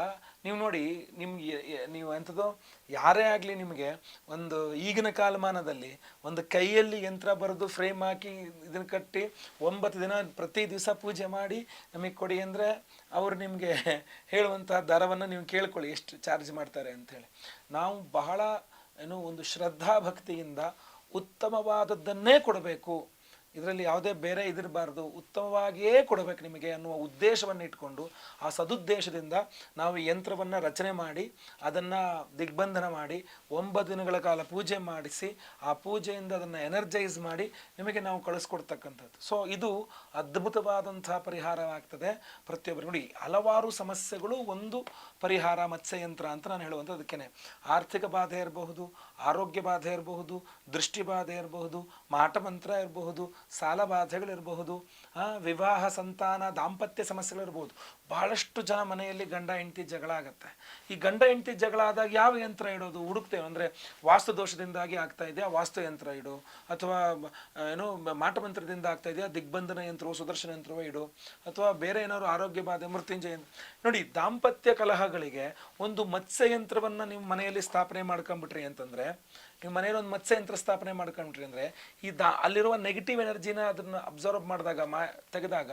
ನೀವು ನೋಡಿ, ನಿಮ್ಗೆ ನೀವು ಎಂಥದ್ದು ಯಾರೇ ಆಗಲಿ ನಿಮಗೆ ಒಂದು ಈಗಿನ ಕಾಲಮಾನದಲ್ಲಿ ಒಂದು ಕೈಯಲ್ಲಿ ಯಂತ್ರ ಬರೆದು ಫ್ರೇಮ್ ಹಾಕಿ ಇದನ್ನು ಕಟ್ಟಿ ಒಂಬತ್ತು ದಿನ ಪ್ರತಿ ದಿವಸ ಪೂಜೆ ಮಾಡಿ ನಮಗೆ ಕೊಡಿ ಅಂದರೆ ಅವರು ನಿಮಗೆ ಹೇಳುವಂತಹ ದರವನ್ನು ನೀವು ಕೇಳ್ಕೊಳ್ಳಿ, ಎಷ್ಟು ಚಾರ್ಜ್ ಮಾಡ್ತಾರೆ ಅಂಥೇಳಿ ನಾವು ಬಹಳ ಏನು ಒಂದು ಶ್ರದ್ಧಾ ಭಕ್ತಿಯಿಂದ ಉತ್ತಮವಾದದ್ದನ್ನೇ ಕೊಡಬೇಕು. ಇದರಲ್ಲಿ ಯಾವುದೇ ಬೇರೆ ಇದಿರಬಾರ್ದು, ಉತ್ತಮವಾಗಿಯೇ ಕೊಡಬೇಕು ನಿಮಗೆ ಅನ್ನುವ ಉದ್ದೇಶವನ್ನು ಇಟ್ಕೊಂಡು ಆ ಸದುದ್ದೇಶದಿಂದ ನಾವು ಯಂತ್ರವನ್ನು ರಚನೆ ಮಾಡಿ, ಅದನ್ನು ದಿಗ್ಬಂಧನ ಮಾಡಿ, ಒಂಬತ್ತು ದಿನಗಳ ಕಾಲ ಪೂಜೆ ಮಾಡಿಸಿ, ಆ ಪೂಜೆಯಿಂದ ಅದನ್ನು ಎನರ್ಜೈಸ್ ಮಾಡಿ ನಿಮಗೆ ನಾವು ಕಳಿಸ್ಕೊಡ್ತಕ್ಕಂಥದ್ದು. ಸೊ ಇದು ಅದ್ಭುತವಾದಂಥ ಪರಿಹಾರವಾಗ್ತದೆ ಪ್ರತಿಯೊಬ್ಬರು ನೋಡಿ, ಹಲವಾರು ಸಮಸ್ಯೆಗಳು ಒಂದು ಪರಿಹಾರ ಮತ್ಸ್ಯಯಂತ್ರ ಅಂತ ನಾನು ಹೇಳುವಂಥ ಅದಕ್ಕೇನೆ. ಆರ್ಥಿಕ ಬಾಧೆ ಇರಬಹುದು, ಆರೋಗ್ಯ ಬಾಧೆ ಇರಬಹುದು, ದೃಷ್ಟಿ ಬಾಧೆ ಇರಬಹುದು ಮಾಟಮಂತ್ರ ಇರಬಹುದು, ಸಾಲ ಬಾಧೆಗಳಿರಬಹುದು ವಿವಾಹ, ಸಂತಾನ, ದಾಂಪತ್ಯ ಸಮಸ್ಯೆಗಳಿರ್ಬೋದು ಬಹಳಷ್ಟು ಜನ ಮನೆಯಲ್ಲಿ ಗಂಡ ಹೆಂಡತಿ ಜಗಳ ಆಗುತ್ತೆ ಈ ಗಂಡ ಹೆಂಡತಿ ಜಗಳ ಆದಾಗ ಯಾವ ಯಂತ್ರ ಇಡೋದು? ಹುಡುಕ್ತೇವೆ. ಅಂದರೆ ವಾಸ್ತು ದೋಷದಿಂದಾಗಿ ಆಗ್ತಾ ಇದೆಯಾ? ವಾಸ್ತು ಯಂತ್ರ ಇಡು. ಅಥವಾ ಏನು ಮಾಟಮಂತ್ರದಿಂದ ಆಗ್ತಾ ಇದೆಯಾ? ದಿಗ್ಬಂಧನ ಯಂತ್ರವೋ, ಸುದರ್ಶನ ಯಂತ್ರವೋ ಇಡು. ಅಥವಾ ಬೇರೆ ಏನಾದ್ರು ಆರೋಗ್ಯ ಬಾಧೆ, ಮೃತ್ಯುಂಜಯ ನೋಡಿ, ದಾಂಪತ್ಯ ಕಲಹಗಳಿಗೆ ಒಂದು ಮತ್ಸ್ಯ ಯಂತ್ರವನ್ನು ನಿಮ್ಮ ಮನೆಯಲ್ಲಿ ಸ್ಥಾಪನೆ ಮಾಡ್ಕೊಂಬಿಟ್ರಿ ಅಂತಂದ್ರೆ ನೀವು ಮನೆಯಲ್ಲಿ ಒಂದು ಮತ್ಸ್ಯ ಯಂತ್ರ ಸ್ಥಾಪನೆ ಮಾಡ್ಕೊಂಡ್ರಿ ಅಂದರೆ ಈ ದಾ ಅಲ್ಲಿರುವ ನೆಗೆಟಿವ್ ಎನರ್ಜಿನ ಅದನ್ನು ಅಬ್ಸರ್ವ್ ಮಾಡಿದಾಗ ಮಾ, ತೆಗೆದಾಗ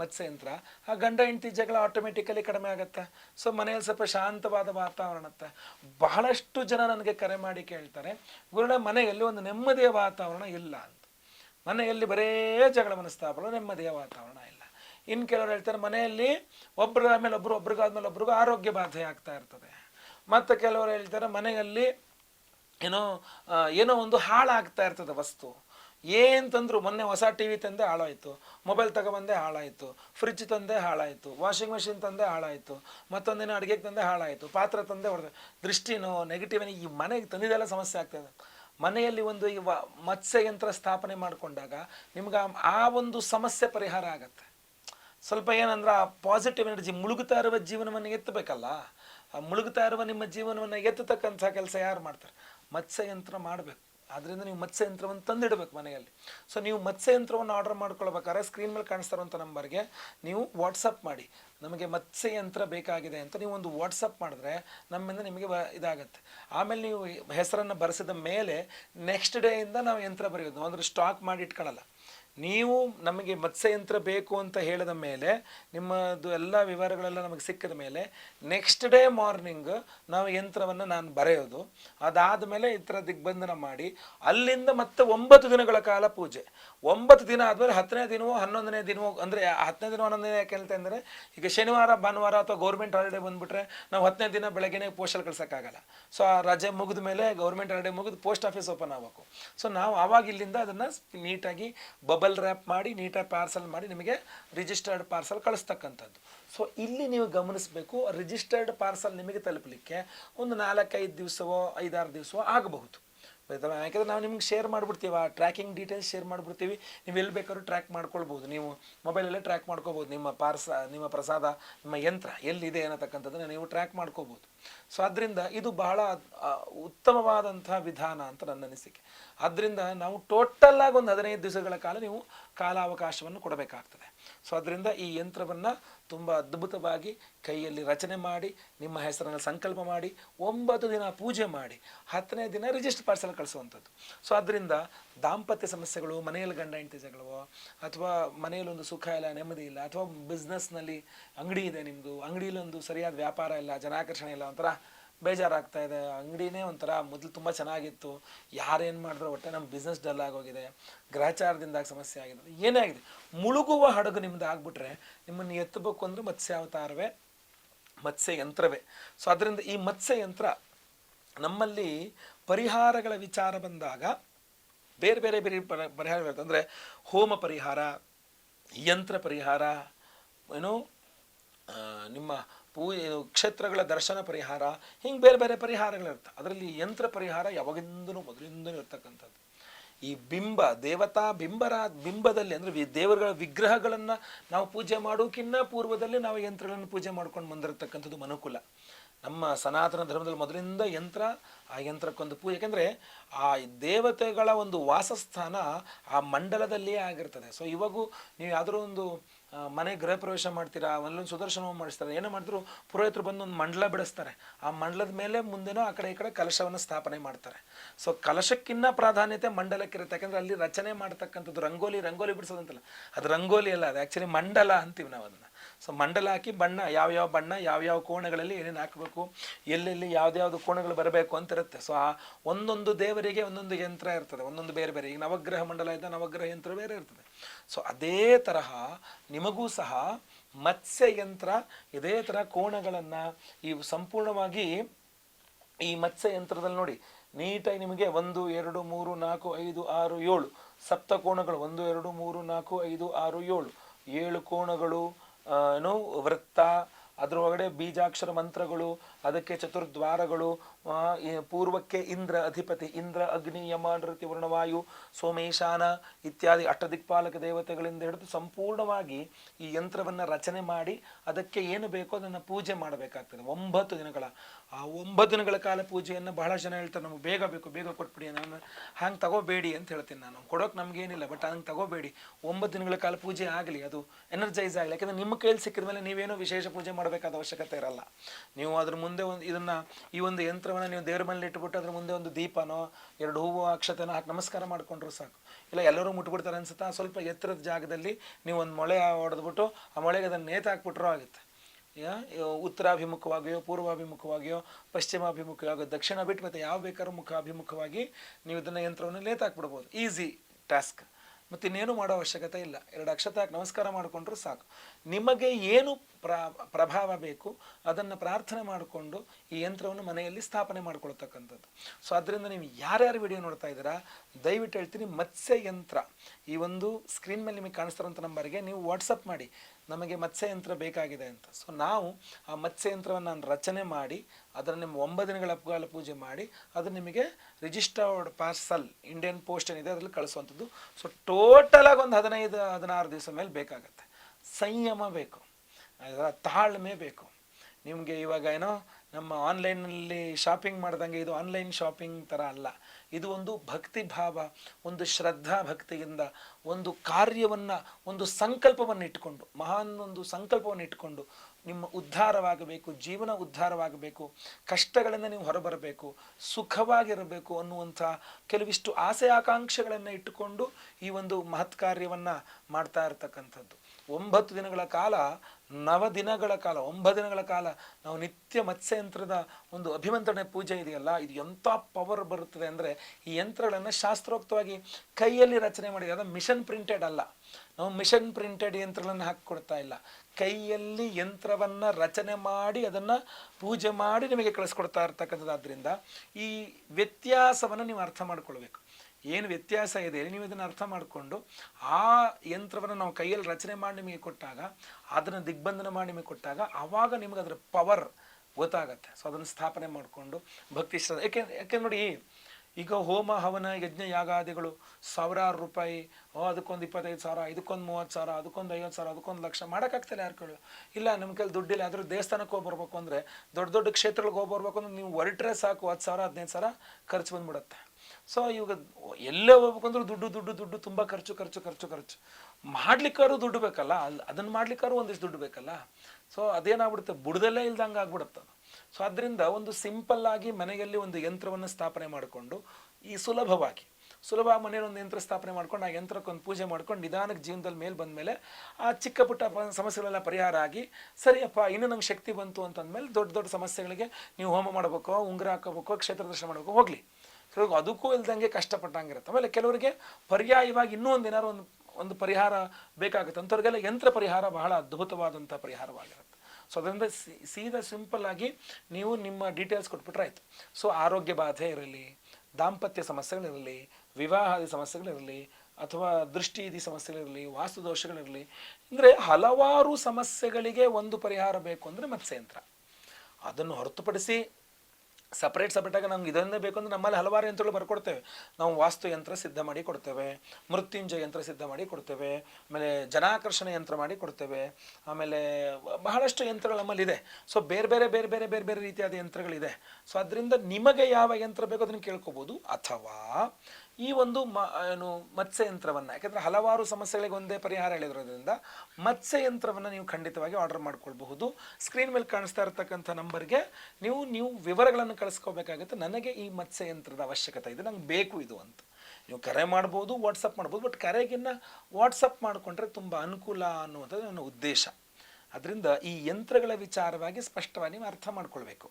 ಮತ್ಸ್ಯ ಯಂತ್ರ, ಆ ಗಂಡ ಹೆಂಡತಿ ಜಗಳ ಆಟೋಮೆಟಿಕಲಿ ಕಡಿಮೆ ಆಗುತ್ತೆ. ಸೊ ಮನೆಯಲ್ಲಿ ಸ್ವಲ್ಪ ಶಾಂತವಾದ ವಾತಾವರಣ ಬಹಳಷ್ಟು ಜನ ನನಗೆ ಕರೆ ಮಾಡಿ ಕೇಳ್ತಾರೆ ಗುರುಳ ಮನೆಯಲ್ಲಿ ಒಂದು ನೆಮ್ಮದಿಯ ವಾತಾವರಣ ಇಲ್ಲ ಅಂತ. ಮನೆಯಲ್ಲಿ ಬರೇ ಜಗಳ ಮನಸ್ತಾಪಗಳು ನೆಮ್ಮದಿಯ ವಾತಾವರಣ ಇಲ್ಲ. ಇನ್ನು ಕೆಲವರು ಹೇಳ್ತಾರೆ, ಮನೆಯಲ್ಲಿ ಒಬ್ಬರ ಮೇಲೆ ಒಬ್ಬರು ಒಬ್ರಿಗಾದ್ಮೇಲೆ ಒಬ್ರಿಗೂ ಆರೋಗ್ಯ ಬಾಧೆ ಆಗ್ತಾ ಇರ್ತದೆ. ಮತ್ತು ಕೆಲವರು ಹೇಳ್ತಾರೆ, ಮನೆಯಲ್ಲಿ ಏನೋ ಏನೋ ಒಂದು ಹಾಳಾಗ್ತಾ ಇರ್ತದೆ ವಸ್ತು. ಏನ್ ತಂದ್ರು ಮೊನ್ನೆ ಹೊಸ ಟಿ ವಿ ತಂದೆ ಹಾಳಾಯಿತು. ಮೊಬೈಲ್ ತಗೊಬಂದೆ ಹಾಳಾಯಿತು. ಫ್ರಿಜ್ ತಂದೆ ಹಾಳಾಯಿತು. ವಾಷಿಂಗ್ ಮೆಷಿನ್ ತಂದೆ ಹಾಳಾಯಿತು. ಮತ್ತೊಂದಿನ ಅಡುಗೆಗೆ ತಂದೆ ಹಾಳಾಯಿತು. ಪಾತ್ರ ತಂದೆ ಹೊಡೆದ, ದೃಷ್ಟಿನೋ ನೆಗೆಟಿವ್ ಈ ಮನೆಗೆ ತಂದಿದ್ದೆಲ್ಲ ಸಮಸ್ಯೆ ಆಗ್ತದೆ ಮನೆಯಲ್ಲಿ ಒಂದು ಈ ವ- ಮತ್ಸ್ಯಯಂತ್ರ ಸ್ಥಾಪನೆ ಮಾಡಿಕೊಂಡಾಗ ನಿಮ್ಗೆ ಆ ಒಂದು ಸಮಸ್ಯೆ ಪರಿಹಾರ ಆಗತ್ತೆ. ಸ್ವಲ್ಪ ಏನಂದ್ರೆ, ಆ ಪಾಸಿಟಿವ್ ಎನರ್ಜಿ ಮುಳುಗುತ್ತಾ ಇರುವ ಜೀವನವನ್ನು ಎತ್ತಬೇಕಲ್ಲ? ಆ ಮುಳುಗುತ್ತಾ ಇರುವ ನಿಮ್ಮ ಜೀವನವನ್ನು ಎತ್ತತಕ್ಕಂಥ ಕೆಲಸ ಯಾರು ಮಾಡ್ತಾರೆ? ಮತ್ಸ್ಯಯಂತ್ರ ಮಾಡಬೇಕು. ಆದ್ರಿಂದ ನೀವು ಮತ್ಸ್ಯಯಂತ್ರವನ್ನು ತಂದಿಡಬೇಕು ಮನೆಯಲ್ಲಿ. ಸೊ ನೀವು ಮತ್ಸ್ಯಯಂತ್ರವನ್ನು ಆರ್ಡರ್ ಮಾಡ್ಕೊಳ್ಬೇಕಾದ್ರೆ ಸ್ಕ್ರೀನ್ ಮೇಲೆ ಕಾಣಿಸ್ತಾರಂಥ ನಂಬರ್ಗೆ ನೀವು ವಾಟ್ಸಪ್ ಮಾಡಿ. ನಮಗೆ ಮತ್ಸ್ಯಯಂತ್ರ ಬೇಕಾಗಿದೆ ಅಂತ ನೀವು ಒಂದು ವಾಟ್ಸಪ್ ಮಾಡಿದ್ರೆ ನಮ್ಮಿಂದ ನಿಮಗೆ ಇದಾಗುತ್ತೆ. ಆಮೇಲೆ ನೀವು ಹೆಸರನ್ನು ಬರೆಸಿದ ಮೇಲೆ ನೆಕ್ಸ್ಟ್ ಡೇಯಿಂದ ನಾವು ಯಂತ್ರ ಬರೆಯೋದು. ಅಂದರೆ ಸ್ಟಾಕ್ ಮಾಡಿ ಇಟ್ಕೊಳ್ಳಲ್ಲ ನೀವು ನಮಗೆ ಮತ್ಸ್ಯಯಂತ್ರ ಬೇಕು ಅಂತ ಹೇಳಿದ ಮೇಲೆ, ನಿಮ್ಮದು ಎಲ್ಲ ವಿವರಗಳೆಲ್ಲ ನಮಗೆ ಸಿಕ್ಕಿದ ಮೇಲೆ ನೆಕ್ಸ್ಟ್ ಡೇ ಮಾರ್ನಿಂಗ್ ನಾವು ಯಂತ್ರವನ್ನು ನಾನು ಬರೆಯೋದು. ಅದಾದ ಮೇಲೆ ಈ ಥರ ದಿಗ್ಬಂಧನ ಮಾಡಿ, ಅಲ್ಲಿಂದ ಮತ್ತೆ ಒಂಬತ್ತು ದಿನಗಳ ಕಾಲ ಪೂಜೆ. ಒಂಬತ್ತು ದಿನ ಆದಮೇಲೆ ಹತ್ತನೇ ದಿನವೋ, ಹನ್ನೊಂದನೇ ದಿನವೋ, ಅಂದರೆ ಹತ್ತನೇ ದಿನ, ಹನ್ನೊಂದನೇ ಯಾಕೆ ಹೇಳ್ತಾ ಅಂದರೆ, ಈಗ ಶನಿವಾರ, ಭಾನುವಾರ ಅಥವಾ ಗೌರ್ಮೆಂಟ್ ಹಾಲಿಡೇ ಬಂದುಬಿಟ್ರೆ ನಾವು ಹತ್ತನೇ ದಿನ ಬೆಳಗ್ಗೆನೇ ಪೋಸ್ಟಲ್ಲಿ ಕಳ್ಸೋಕ್ಕಾಗಲ್ಲ. ಸೊ ಆ ರಜೆ ಮುಗಿದ ಮೇಲೆ ಗೌರ್ಮೆಂಟ್ ಹಾಲಿಡೇ ಮುಗಿದು ಪೋಸ್ಟ್ ಆಫೀಸ್ ಓಪನ್ ಆಗಬೇಕು. ಸೊ ನಾವು ಆವಾಗ ಇಲ್ಲಿಂದ ಅದನ್ನು ನೀಟಾಗಿ ಬಬಲ್ ರ್ಯಾಪ್ ಮಾಡಿ ನೀಟಾಗಿ ಪಾರ್ಸಲ್ ಮಾಡಿ ನಿಮಗೆ ರಿಜಿಸ್ಟರ್ಡ್ ಪಾರ್ಸಲ್ ಕಳಿಸ್ತಕ್ಕಂಥದ್ದು. ಸೊ ಇಲ್ಲಿ ನೀವು ಗಮನಿಸಬೇಕು ರಿಜಿಸ್ಟರ್ಡ್ ಪಾರ್ಸಲ್ ನಿಮಗೆ ತಲುಪಲಿಕ್ಕೆ ಒಂದು ನಾಲ್ಕೈದು ದಿವಸವೋ, ಐದಾರು ದಿವಸವೋ ಆಗಬಹುದು. ಯಾಕಂದ್ರೆ ನಾವು ನಿಮ್ಗೆ ಶೇರ್ ಮಾಡಿಬಿಡ್ತೀವಿ, ಆ ಟ್ರ್ಯಾಕಿಂಗ್ ಡೀಟೇಲ್ಸ್ ಶೇರ್ ಮಾಡಿಬಿಡ್ತೀವಿ. ನೀವು ಎಲ್ಲಿ ಬೇಕಾದ್ರೂ ಟ್ರ್ಯಾಕ್ ಮಾಡ್ಕೊಳ್ಬೋದು. ನೀವು ಮೊಬೈಲಲ್ಲೇ ಟ್ರ್ಯಾಕ್ ಮಾಡ್ಕೋಬೋದು ನಿಮ್ಮ ಪಾರ್ಸ, ನಿಮ್ಮ ಪ್ರಸಾದ, ನಿಮ್ಮ ಯಂತ್ರ ಎಲ್ಲಿದೆ ಅನ್ನತಕ್ಕಂಥದ್ದನ್ನು ನೀವು ಟ್ರ್ಯಾಕ್ ಮಾಡ್ಕೋಬೋದು ಸೊ ಅದರಿಂದ ಇದು ಬಹಳ ಉತ್ತಮವಾದಂಥ ವಿಧಾನ ಅಂತ ನನ್ನ ಅನಿಸಿಕೆ. ಆದ್ದರಿಂದ ನಾವು ಟೋಟಲ್ ಆಗಿ ಒಂದು ಹದಿನೈದು ದಿವಸಗಳ ಕಾಲ ನೀವು ಕಾಲಾವಕಾಶವನ್ನು ಕೊಡಬೇಕಾಗ್ತದೆ. ಸೊ ಅದರಿಂದ ಈ ಯಂತ್ರವನ್ನು ತುಂಬ ಅದ್ಭುತವಾಗಿ ಕೈಯಲ್ಲಿ ರಚನೆ ಮಾಡಿ, ನಿಮ್ಮ ಹೆಸರನ್ನು ಸಂಕಲ್ಪ ಮಾಡಿ, ಒಂಬತ್ತು ದಿನ ಪೂಜೆ ಮಾಡಿ, ಹತ್ತನೇ ದಿನ ರಿಜಿಸ್ಟರ್ ಪಾರ್ಸಲ್ ಕಳಿಸುವಂಥದ್ದು. ಸೊ ಅದರಿಂದ ದಾಂಪತ್ಯ ಸಮಸ್ಯೆಗಳು, ಮನೆಯಲ್ಲಿ ಗಂಡ ಹೆಂಡತಿ ಜಗಳವೋ ಅಥವಾ ಮನೆಯಲ್ಲಿ ಒಂದು ಸುಖ ಇಲ್ಲ, ನೆಮ್ಮದಿ ಇಲ್ಲ, ಅಥವಾ ಬಿಸ್ನೆಸ್ನಲ್ಲಿ ಅಂಗಡಿ ಇದೆ ನಿಮ್ಮದು ಅಂಗಡಿಯಲ್ಲಿ ಒಂದು ಸರಿಯಾದ ವ್ಯಾಪಾರ ಇಲ್ಲ, ಜನಾಕರ್ಷಣೆ ಇಲ್ಲ ಒಂಥರ ಬೇಜಾರಾಗ್ತಾ ಇದೆ. ಅಂಗಡಿನೇ ಒಂಥರ ಮೊದಲು ತುಂಬ ಚೆನ್ನಾಗಿತ್ತು. ಯಾರೇನು ಮಾಡಿದ್ರು ಒಟ್ಟೆ ನಮ್ಮ ಬಿಸ್ನೆಸ್ ಡಲ್ ಆಗೋಗಿದೆ. ಗ್ರಹಚಾರದಿಂದ ಸಮಸ್ಯೆ ಆಗಿದೆ. ಏನೇ ಆಗಿದೆ, ಮುಳುಗುವ ಹಡಗು ನಿಮ್ದು ಆಗ್ಬಿಟ್ರೆ ನಿಮ್ಮನ್ನು ಎತ್ತಬೇಕು ಅಂದರೆ ಮತ್ಸ್ಯ ಅವತಾರವೇ ಮತ್ಸ್ಯ ಯಂತ್ರವೇ ಸೊ ಅದರಿಂದ ಈ ಮತ್ಸ್ಯ ಯಂತ್ರ ನಮ್ಮಲ್ಲಿ ಪರಿಹಾರಗಳ ವಿಚಾರ ಬಂದಾಗ, ಬೇರೆ ಬೇರೆ ಬೇರೆ ಪರ- ಪರಿಹಾರ ಇರುತ್ತೆ. ಅಂದರೆ ಹೋಮ ಪರಿಹಾರ, ಯಂತ್ರ ಪರಿಹಾರ, ಏನು ನಿಮ್ಮ ಪೂ ಕ್ಷೇತ್ರಗಳ ದರ್ಶನ ಪರಿಹಾರ, ಹಿಂಗೆ ಬೇರೆ ಬೇರೆ ಪರಿಹಾರಗಳಿರ್ತವೆ ಅದರಲ್ಲಿ ಯಂತ್ರ ಪರಿಹಾರ ಯಾವಾಗಿಂದನೂ ಮೊದಲಿಂದನೂ ಇರ್ತಕ್ಕಂಥದ್ದು. ಈ ಬಿಂಬ, ದೇವತಾ ಬಿಂಬರ, ಬಿಂಬದಲ್ಲಿ ಅಂದರೆ ದೇವರುಗಳ ವಿಗ್ರಹಗಳನ್ನು ನಾವು ಪೂಜೆ ಮಾಡೋಕ್ಕಿನ್ನ ಪೂರ್ವದಲ್ಲಿ ನಾವು ಯಂತ್ರಗಳನ್ನು ಪೂಜೆ ಮಾಡ್ಕೊಂಡು ಬಂದಿರತಕ್ಕಂಥದ್ದು ಮನುಕುಲ. ನಮ್ಮ ಸನಾತನ ಧರ್ಮದಲ್ಲಿ ಮೊದಲಿಂದ ಯಂತ್ರ, ಆ ಯಂತ್ರಕ್ಕೊಂದು ಪೂಜೆ ಯಾಕೆಂದರೆ ಆ ದೇವತೆಗಳ ಒಂದು ವಾಸಸ್ಥಾನ ಆ ಮಂಡಲದಲ್ಲಿಯೇ ಆಗಿರ್ತದೆ. ಸೊ ಇವಾಗೂ ನೀವು ಯಾವುದಾದ್ರೂ ಒಂದು ಮನೆ ಗೃಹ ಪ್ರವೇಶ ಮಾಡ್ತೀರಾ ಅಲ್ಲೊಂದು ಸುದರ್ಶನ ಮಾಡಿಸ್ತಾರೆ. ಏನೋ ಮಾಡಿದ್ರು, ಪುರೋಹಿತರು ಬಂದು ಒಂದು ಮಂಡಲ ಬಿಡಿಸ್ತಾರೆ. ಆ ಮಂಡಲದ ಮೇಲೆ ಮುಂದೆನೋ ಆ ಕಡೆ ಈ ಕಡೆ ಕಲಶವನ್ನು ಸ್ಥಾಪನೆ ಮಾಡ್ತಾರೆ. ಸೊ ಕಲಶಕ್ಕಿನ್ನ ಪ್ರಾಧಾನ್ಯತೆ ಮಂಡಲಕ್ಕಿರುತ್ತೆ. ಯಾಕಂದ್ರೆ ಅಲ್ಲಿ ರಚನೆ ಮಾಡ್ತಕ್ಕಂಥದ್ದು, ರಂಗೋಲಿ ರಂಗೋಲಿ ಬಿಡಿಸೋದಂತಲ್ಲ, ಅದು ರಂಗೋಲಿ ಅಲ್ಲ, ಅದು ಆ್ಯಕ್ಚುಲಿ ಮಂಡಲ ಅಂತೀವಿ ನಾವು ಅದನ್ನು ಸೊ ಮಂಡಲ ಹಾಕಿ ಬಣ್ಣ ಯಾವ್ಯಾವ ಬಣ್ಣ ಯಾವ್ಯಾವ ಕೋಣಗಳಲ್ಲಿ ಏನೇನು ಹಾಕಬೇಕು, ಎಲ್ಲೆಲ್ಲಿ ಯಾವ್ದ್ಯಾವ್ದು ಕೋಣಗಳು ಬರಬೇಕು ಅಂತ ಇರುತ್ತೆ. ಸೊ ಆ ಒಂದೊಂದು ದೇವರಿಗೆ ಒಂದೊಂದು ಯಂತ್ರ ಇರ್ತದೆ, ಒಂದೊಂದು ಬೇರೆ ಬೇರೆ. ಈಗ ನವಗ್ರಹ ಮಂಡಲ ಇದ್ದ ನವಗ್ರಹ ಯಂತ್ರ ಬೇರೆ ಇರ್ತದೆ. ಸೊ ಅದೇ ತರಹ ನಿಮಗೂ ಸಹ ಮತ್ಸ್ಯ ಯಂತ್ರ, ಇದೇ ಥರ ಕೋಣಗಳನ್ನು ಈ ಸಂಪೂರ್ಣವಾಗಿ ಈ ಮತ್ಸ್ಯ ಯಂತ್ರದಲ್ಲಿ ನೋಡಿ, ನೀಟಾಗಿ ನಿಮಗೆ ಒಂದು, ಎರಡು, ಮೂರು, ನಾಲ್ಕು, ಐದು, ಆರು, ಏಳು, ಸಪ್ತ ಕೋಣಗಳು. ಒಂದು, ಎರಡು, ಮೂರು, ನಾಲ್ಕು, ಐದು, ಆರು, ಏಳು ಏಳು ಕೋಣಗಳು ಏನು ವೃತ್ತ ಅದರ ಒಳಗಡೆ ಬೀಜಾಕ್ಷರ ಮಂತ್ರಗಳು ಅದಕ್ಕೆ ಚತುರ್ದ್ವಾರಗಳು ಪೂರ್ವಕ್ಕೆ ಇಂದ್ರ ಅಧಿಪತಿ, ಇಂದ್ರ, ಅಗ್ನಿ, ಯಮ ನೃತಿ ವರ್ಣವಾಯು, ಸೋಮೇಶಾನ ಇತ್ಯಾದಿ ಅಷ್ಟದಿಕ್ಪಾಲಕ ದೇವತೆಗಳಿಂದ ಹಿಡಿದು ಸಂಪೂರ್ಣವಾಗಿ ಈ ಯಂತ್ರವನ್ನು ರಚನೆ ಮಾಡಿ ಅದಕ್ಕೆ ಏನು ಬೇಕೋ ಅದನ್ನು ಪೂಜೆ ಮಾಡಬೇಕಾಗ್ತದೆ. ಒಂಬತ್ತು ದಿನಗಳ, ಆ ಒಂಬತ್ತು ದಿನಗಳ ಕಾಲ ಪೂಜೆಯನ್ನು ಬಹಳ ಜನ ಹೇಳ್ತಾರೆ, ನಮಗೆ ಬೇಗ ಬೇಕು, ಬೇಗ ಕೊಟ್ಬಿಡಿ, ನಾನು ಹಂಗೆ ತಗೋಬೇಡಿ ಅಂತ ಹೇಳ್ತೀನಿ ನಾನು. ಕೊಡೋಕೆ ನಮಗೇನಿಲ್ಲ, ಬಟ್ ಹಂಗೆ ತಗೋಬೇಡಿ. ಒಂಬತ್ತು ದಿನಗಳ ಕಾಲ ಪೂಜೆ ಆಗಲಿ, ಅದು ಎನರ್ಜೈಸ್ ಆಗಲಿ. ಯಾಕಂದರೆ ನಿಮ್ಮ ಕೈಯಲ್ಲಿ ಸಿಕ್ಕಿದ ಮೇಲೆ ನೀವೇನೋ ವಿಶೇಷ ಪೂಜೆ ಮಾಡಬೇಕಾದ ಅವಶ್ಯಕತೆ ಇರಲ್ಲ. ನೀವು ಅದ್ರ ಮುಂದೆ ಒಂದು ಇದನ್ನ, ಈ ಒಂದು ಯಂತ್ರವನ್ನು ನೀವು ದೇವ್ರ ಮನೇಲಿ ಇಟ್ಬಿಟ್ಟು ಅದ್ರ ಮುಂದೆ ಒಂದು ದೀಪನೋ, ಎರಡು ಹೂವು, ಅಕ್ಷತೆನೋ ಹಾಕಿ ನಮಸ್ಕಾರ ಮಾಡ್ಕೊಂಡ್ರು ಸಾಕು. ಇಲ್ಲ, ಎಲ್ಲರೂ ಮುಟ್ಬಿಡ್ತಾರೆ ಅನ್ಸುತ್ತಾ, ಸ್ವಲ್ಪ ಎತ್ತರದ ಜಾಗದಲ್ಲಿ ನೀವು ಒಂದು ಮೊಳೆ ಹೊಡೆದ್ಬಿಟ್ಟು ಆ ಮೊಳೆಗೆ ಅದನ್ನು ನೇತು ಹಾಕ್ಬಿಟ್ರೂ ಆಗುತ್ತೆ. ಉತ್ತರಾಭಿಮುಖವಾಗಿಯೋ, ಪೂರ್ವಾಭಿಮುಖವಾಗಿಯೋ, ಪಶ್ಚಿಮಾಭಿಮುಖವಾಗಿಯೋ, ದಕ್ಷಿಣ ಬಿಟ್ಟು ಮತ್ತೆ ಯಾವ ಬೇಕಾದ್ರೂ ಮುಖ ಅಭಿಮುಖವಾಗಿ ನೀವು ಇದನ್ನು ಯಂತ್ರವನ್ನು ನೇತಾಕ್ಬಿಡ್ಬೋದು ಈಸಿ ಟಾಸ್ಕ್. ಮತ್ತು ಇನ್ನೇನು ಮಾಡೋ ಅವಶ್ಯಕತೆ ಇಲ್ಲ. ಎರಡು ಅಕ್ಷತೆ ನಮಸ್ಕಾರ ಮಾಡಿಕೊಂಡ್ರು ಸಾಕು. ನಿಮಗೆ ಏನು ಪ್ರ, ಪ್ರಭಾವ ಬೇಕು, ಅದನ್ನು ಪ್ರಾರ್ಥನೆ ಮಾಡಿಕೊಂಡು ಈ ಯಂತ್ರವನ್ನು ಮನೆಯಲ್ಲಿ ಸ್ಥಾಪನೆ ಮಾಡ್ಕೊಳ್ತಕ್ಕಂಥದ್ದು. ಸೊ ಅದರಿಂದ ನೀವು ಯಾರ್ಯಾರು ವಿಡಿಯೋ ನೋಡ್ತಾ ಇದ್ದೀರಾ, ದಯವಿಟ್ಟು ಹೇಳ್ತೀನಿ ಮತ್ಸ್ಯ ಯಂತ್ರ ಈ ಒಂದು ಸ್ಕ್ರೀನ್ ಮೇಲೆ ನಿಮಗೆ ಕಾಣಿಸ್ತಾರಂಥ ನಂಬರ್ಗೆ ನೀವು ವಾಟ್ಸಪ್ ಮಾಡಿ. ನಮಗೆ ಮತ್ಸ್ಯಯಂತ್ರ ಬೇಕಾಗಿದೆ ಅಂತ. ಸೊ ನಾವು ಆ ಮತ್ಸ್ಯಯಂತ್ರವನ್ನು ನಾನು ರಚನೆ ಮಾಡಿ ಅದರ ನಿಮ್ಮ ಒಂಬತ್ತು ದಿನಗಳ ಕಾಲ ಪೂಜೆ ಮಾಡಿ, ಅದು ನಿಮಗೆ ರಿಜಿಸ್ಟರ್ಡ್ ಪಾರ್ಸಲ್ ಇಂಡಿಯನ್ ಪೋಸ್ಟ್ ಏನಿದೆ ಅದರಲ್ಲಿ ಕಳಿಸುವಂಥದ್ದು. ಸೊ ಟೋಟಲಾಗಿ ಒಂದು ಹದಿನೈದು, ಹದಿನಾರು ದಿವಸ ಮೇಲೆ ಬೇಕಾಗತ್ತೆ. ಸಂಯಮ ಬೇಕು. ಅದರ ತಾಳ್ಮೆ ಬೇಕು. ನಿಮಗೆ ಇವಾಗ ಏನೋ ನಮ್ಮ ಆನ್ಲೈನಲ್ಲಿ ಶಾಪಿಂಗ್ ಮಾಡ್ದಂಗೆ ಇದು ಆನ್ಲೈನ್ ಶಾಪಿಂಗ್ ಥರ ಅಲ್ಲ. ಇದು ಒಂದು ಭಕ್ತಿ ಭಾವ, ಒಂದು ಶ್ರದ್ಧಾ ಭಕ್ತಿಯಿಂದ ಒಂದು ಕಾರ್ಯವನ್ನು, ಒಂದು ಸಂಕಲ್ಪವನ್ನು ಇಟ್ಕೊಂಡು, ಮಹಾನ್ ಒಂದು ಸಂಕಲ್ಪವನ್ನು ಇಟ್ಕೊಂಡು ನಿಮ್ಮ ಉದ್ಧಾರವಾಗಬೇಕು, ಜೀವನ ಉದ್ಧಾರವಾಗಬೇಕು, ಕಷ್ಟಗಳಿಂದ ನೀವು ಹೊರಬರಬೇಕು, ಸುಖವಾಗಿರಬೇಕು ಅನ್ನುವಂಥ ಕೆಲವಿಷ್ಟು ಆಸೆ ಆಕಾಂಕ್ಷೆಗಳನ್ನು ಇಟ್ಟುಕೊಂಡು ಈ ಒಂದು ಮಹತ್ ಕಾರ್ಯವನ್ನು ಮಾಡ್ತಾ ಇರತಕ್ಕಂಥದ್ದು. ಒಂಬತ್ತು ದಿನಗಳ ಕಾಲ, ನವ ದಿನಗಳ ಕಾಲ, ಒಂಬತ್ತು ದಿನಗಳ ಕಾಲ ನಾವು ನಿತ್ಯ ಮತ್ಸ್ಯಯಂತ್ರದ ಒಂದು ಅಭಿಮಂತ್ರಣೆ ಪೂಜೆ ಇದೆಯಲ್ಲ, ಇದು ಎಂಥ ಪವರ್ ಬರುತ್ತದೆ ಅಂದರೆ ಈ ಯಂತ್ರಗಳನ್ನು ಶಾಸ್ತ್ರೋಕ್ತವಾಗಿ ಕೈಯಲ್ಲಿ ರಚನೆ ಮಾಡಿದೆ ಅದು ಮಿಷನ್ ಪ್ರಿಂಟೆಡ್ ಅಲ್ಲ. ನಾವು ಮಿಷನ್ ಪ್ರಿಂಟೆಡ್ ಯಂತ್ರಗಳನ್ನು ಹಾಕಿಕೊಡ್ತಾ ಇಲ್ಲ. ಕೈಯಲ್ಲಿ ಯಂತ್ರವನ್ನು ರಚನೆ ಮಾಡಿ ಅದನ್ನು ಪೂಜೆ ಮಾಡಿ ನಿಮಗೆ ಕಳಿಸ್ಕೊಡ್ತಾ ಇರ್ತಕ್ಕಂಥದ್ದು ಆದ್ದರಿಂದ ಈ ವ್ಯತ್ಯಾಸವನ್ನು ನೀವು ಅರ್ಥ ಮಾಡ್ಕೊಳ್ಬೇಕು. ಏನು ವ್ಯತ್ಯಾಸ ಇದೆ? ನೀವು ಇದನ್ನು ಅರ್ಥ ಮಾಡಿಕೊಂಡು ಆ ಯಂತ್ರವನ್ನು ನಾವು ಕೈಯಲ್ಲಿ ರಚನೆ ಮಾಡಿ ನಿಮಗೆ ಕೊಟ್ಟಾಗ, ಅದನ್ನು ದಿಗ್ಬಂಧನ ಮಾಡಿ ನಿಮಗೆ ಕೊಟ್ಟಾಗ ಆವಾಗ ನಿಮಗೆ ಅದರ ಪವರ್ ಗೊತ್ತಾಗತ್ತೆ. ಸೊ ಅದನ್ನು ಸ್ಥಾಪನೆ ಮಾಡಿಕೊಂಡು ಭಕ್ತಿ ಶ್ರದ್ಧೆ. ಯಾಕೆ ಯಾಕೆ ನೋಡಿ ಈಗ ಹೋಮ ಹವನ ಯಜ್ಞ ಯಾಗಾದಿಗಳು ಸಾವಿರಾರು ರೂಪಾಯಿ ಅದಕ್ಕೊಂದು ಇಪ್ಪತ್ತೈದು ಸಾವಿರ, ಇದಕ್ಕೊಂದು ಮೂವತ್ತು ಸಾವಿರ, ಅದಕ್ಕೊಂದು ಐವತ್ತು ಸಾವಿರ, ಅದಕ್ಕೊಂದು ಲಕ್ಷ ಮಾಡೋಕ್ಕಾಗ್ತಿಲ್ಲ ಯಾರು ಕೇಳು. ಇಲ್ಲ, ನಿಮ್ಮ ಕೈಲಿ ದುಡ್ಡಿಲ್ಲ, ಆದರೂ ದೇವಸ್ಥಾನಕ್ಕೆ ಹೋಗ್ಬರ್ಬೇಕು ಅಂದರೆ ದೊಡ್ಡ ದೊಡ್ಡ ಕ್ಷೇತ್ರಗಳಿಗೆ ಹೋಗ್ಬರ್ಬೇಕು ಅಂದ್ರೆ ನೀವು ಹೊರಟ್ರೆ ಸಾಕು, ಹತ್ತು ಸಾವಿರ, ಹದಿನೈದು ಸಾವಿರ ಖರ್ಚು ಬಂದ್ಬಿಡುತ್ತೆ. ಸೊ ಇವಾಗ ಎಲ್ಲೇ ಹೋಗ್ಬೇಕಂದ್ರೂ ದುಡ್ಡು ದುಡ್ಡು ದುಡ್ಡು, ತುಂಬ ಖರ್ಚು ಖರ್ಚು ಖರ್ಚು ಖರ್ಚು. ಮಾಡ್ಲಿಕ್ಕಾರು ದುಡ್ಡು ಬೇಕಲ್ಲ ಅಲ್ಲಿ ಅದನ್ನು ಮಾಡ್ಲಿಕ್ಕಾರು ಒಂದಿಷ್ಟು ದುಡ್ಡು ಬೇಕಲ್ಲ. ಸೊ ಅದೇನಾಗ್ಬಿಡುತ್ತೆ? ಬುಡದಲ್ಲೇ ಇಲ್ದಂಗೆ ಆಗ್ಬಿಡುತ್ತೆ ಅದು. ಸೊ ಅದರಿಂದ ಒಂದು ಸಿಂಪಲ್ ಆಗಿ ಮನೆಯಲ್ಲಿ ಒಂದು ಯಂತ್ರವನ್ನು ಸ್ಥಾಪನೆ ಮಾಡಿಕೊಂಡು, ಈ ಸುಲಭವಾಗಿ, ಸುಲಭ ಮನೆಯಲ್ಲಿ ಒಂದು ಯಂತ್ರ ಸ್ಥಾಪನೆ ಮಾಡ್ಕೊಂಡು, ಆ ಯಂತ್ರಕ್ಕೆ ಒಂದು ಪೂಜೆ ಮಾಡ್ಕೊಂಡು, ನಿಧಾನಕ್ಕೆ ಜೀವನದಲ್ಲಿ ಮೇಲೆ ಬಂದಮೇಲೆ, ಆ ಚಿಕ್ಕ ಪುಟ್ಟ ಸಮಸ್ಯೆಗಳೆಲ್ಲ ಪರಿಹಾರ ಆಗಿ, ಸರಿಯಪ್ಪ, ಇನ್ನೂ ನಂಗೆ ಶಕ್ತಿ ಬಂತು ಅಂತಂದಮೇಲೆ ದೊಡ್ಡ ದೊಡ್ಡ ಸಮಸ್ಯೆಗಳಿಗೆ ನೀವು ಹೋಮ ಮಾಡಬೇಕು, ಉಂಗುರ ಹಾಕೋಬೇಕು ಕ್ಷೇತ್ರ ದರ್ಶನ ಮಾಡಬೇಕು, ಹೋಗಲಿ. ಕೆಲವ್ರಿಗೆ ಅದಕ್ಕೂ ಇಲ್ದಂಗೆ ಕಷ್ಟಪಟ್ಟಂಗಿರುತ್ತೆ. ಆಮೇಲೆ ಕೆಲವರಿಗೆ ಪರ್ಯಾಯವಾಗಿ ಇನ್ನೂ ಒಂದು ಏನಾದ್ರು ಒಂದು ಒಂದು ಪರಿಹಾರ ಬೇಕಾಗುತ್ತೆ. ಅಂಥವ್ರಿಗೆಲ್ಲ ಯಂತ್ರ ಪರಿಹಾರ ಬಹಳ ಅದ್ಭುತವಾದಂಥ ಪರಿಹಾರವಾಗಿರುತ್ತೆ. ಸೊ ಅದರಿಂದ ಸೀದಾ ಸಿಂಪಲ್ ಆಗಿ ನೀವು ನಿಮ್ಮ ಡೀಟೇಲ್ಸ್ ಕೊಟ್ಬಿಟ್ರೆ ಆಯಿತು. ಸೊ ಆರೋಗ್ಯ ಬಾಧೆ ಇರಲಿ, ದಾಂಪತ್ಯ ಸಮಸ್ಯೆಗಳಿರಲಿ ವಿವಾಹಾದಿ ಸಮಸ್ಯೆಗಳಿರಲಿ ಅಥವಾ ದೃಷ್ಟಿ ಇದಿ ಸಮಸ್ಯೆಗಳಿರಲಿ ವಾಸ್ತು ದೋಷಗಳಿರಲಿ ಅಂದರೆ ಹಲವಾರು ಸಮಸ್ಯೆಗಳಿಗೆ ಒಂದು ಪರಿಹಾರ ಬೇಕು ಅಂದರೆ ಮತ್ಸ್ಯಯಂತ್ರ. ಅದನ್ನು ಹೊರತುಪಡಿಸಿ ಸಪ್ರೇಟ್ ಸಪ್ರೇಟಾಗಿ ನಮ್ಗೆ ಇದನ್ನೇ ಬೇಕು ಅಂದ್ರೆ ನಮ್ಮಲ್ಲಿ ಹಲವಾರು ಯಂತ್ರಗಳು ಬರ್ಕೊಡ್ತೇವೆ. ನಾವು ವಾಸ್ತು ಯಂತ್ರ ಸಿದ್ಧ ಮಾಡಿ ಕೊಡ್ತೇವೆ, ಮೃತ್ಯುಂಜಯ ಯಂತ್ರ ಸಿದ್ಧ ಮಾಡಿ ಕೊಡ್ತೇವೆ, ಆಮೇಲೆ ಜನಾಕರ್ಷಣೆ ಯಂತ್ರ ಮಾಡಿ ಕೊಡ್ತೇವೆ, ಆಮೇಲೆ ಬಹಳಷ್ಟು ಯಂತ್ರಗಳು ನಮ್ಮಲ್ಲಿ ಇದೆ. ಸೊ ಬೇರೆ ಬೇರೆ ಬೇರೆ ಬೇರೆ ಬೇರೆ ಬೇರೆ ರೀತಿಯಾದ ಯಂತ್ರಗಳಿದೆ. ಸೊ ಅದರಿಂದ ನಿಮಗೆ ಯಾವ ಯಂತ್ರ ಬೇಕೋ ಅದನ್ನು ಕೇಳ್ಕೊಬೋದು ಅಥವಾ ಈ ಒಂದು ಮ, ಏನು ಮತ್ಸ್ಯಯಂತ್ರವನ್ನು ಯಾಕಂದರೆ ಹಲವಾರು ಸಮಸ್ಯೆಗಳಿಗೆ ಒಂದೇ ಪರಿಹಾರ ಹೇಳಿರೋದ್ರಿಂದ ಮತ್ಸ್ಯಯಂತ್ರವನ್ನು ನೀವು ಖಂಡಿತವಾಗಿ ಆರ್ಡರ್ ಮಾಡ್ಕೊಳ್ಬಹುದು. ಸ್ಕ್ರೀನ್ ಮೇಲೆ ಕಾಣಿಸ್ತಾ ಇರತಕ್ಕಂಥ ನಂಬರ್ಗೆ ನೀವು ನೀವು ವಿವರಗಳನ್ನು ಕಳಿಸ್ಕೋಬೇಕಾಗುತ್ತೆ. ನನಗೆ ಈ ಮತ್ಸ್ಯಯಂತ್ರದ ಅವಶ್ಯಕತೆ ಇದೆ, ನಂಗೆ ಬೇಕು ಇದು ಅಂತ. ನೀವು ಕರೆ ಮಾಡ್ಬೋದು ವಾಟ್ಸಪ್ ಮಾಡ್ಬೋದು ಬಟ್ ಕರೆಗಿನ್ನ ವಾಟ್ಸಪ್ ಮಾಡಿಕೊಂಡ್ರೆ ತುಂಬ ಅನುಕೂಲ ಅನ್ನುವಂಥದ್ದು ನನ್ನ ಉದ್ದೇಶ. ಅದರಿಂದ ಈ ಯಂತ್ರಗಳ ವಿಚಾರವಾಗಿ ಸ್ಪಷ್ಟವಾಗಿ ನೀವು ಅರ್ಥ ಮಾಡ್ಕೊಳ್ಬೇಕು.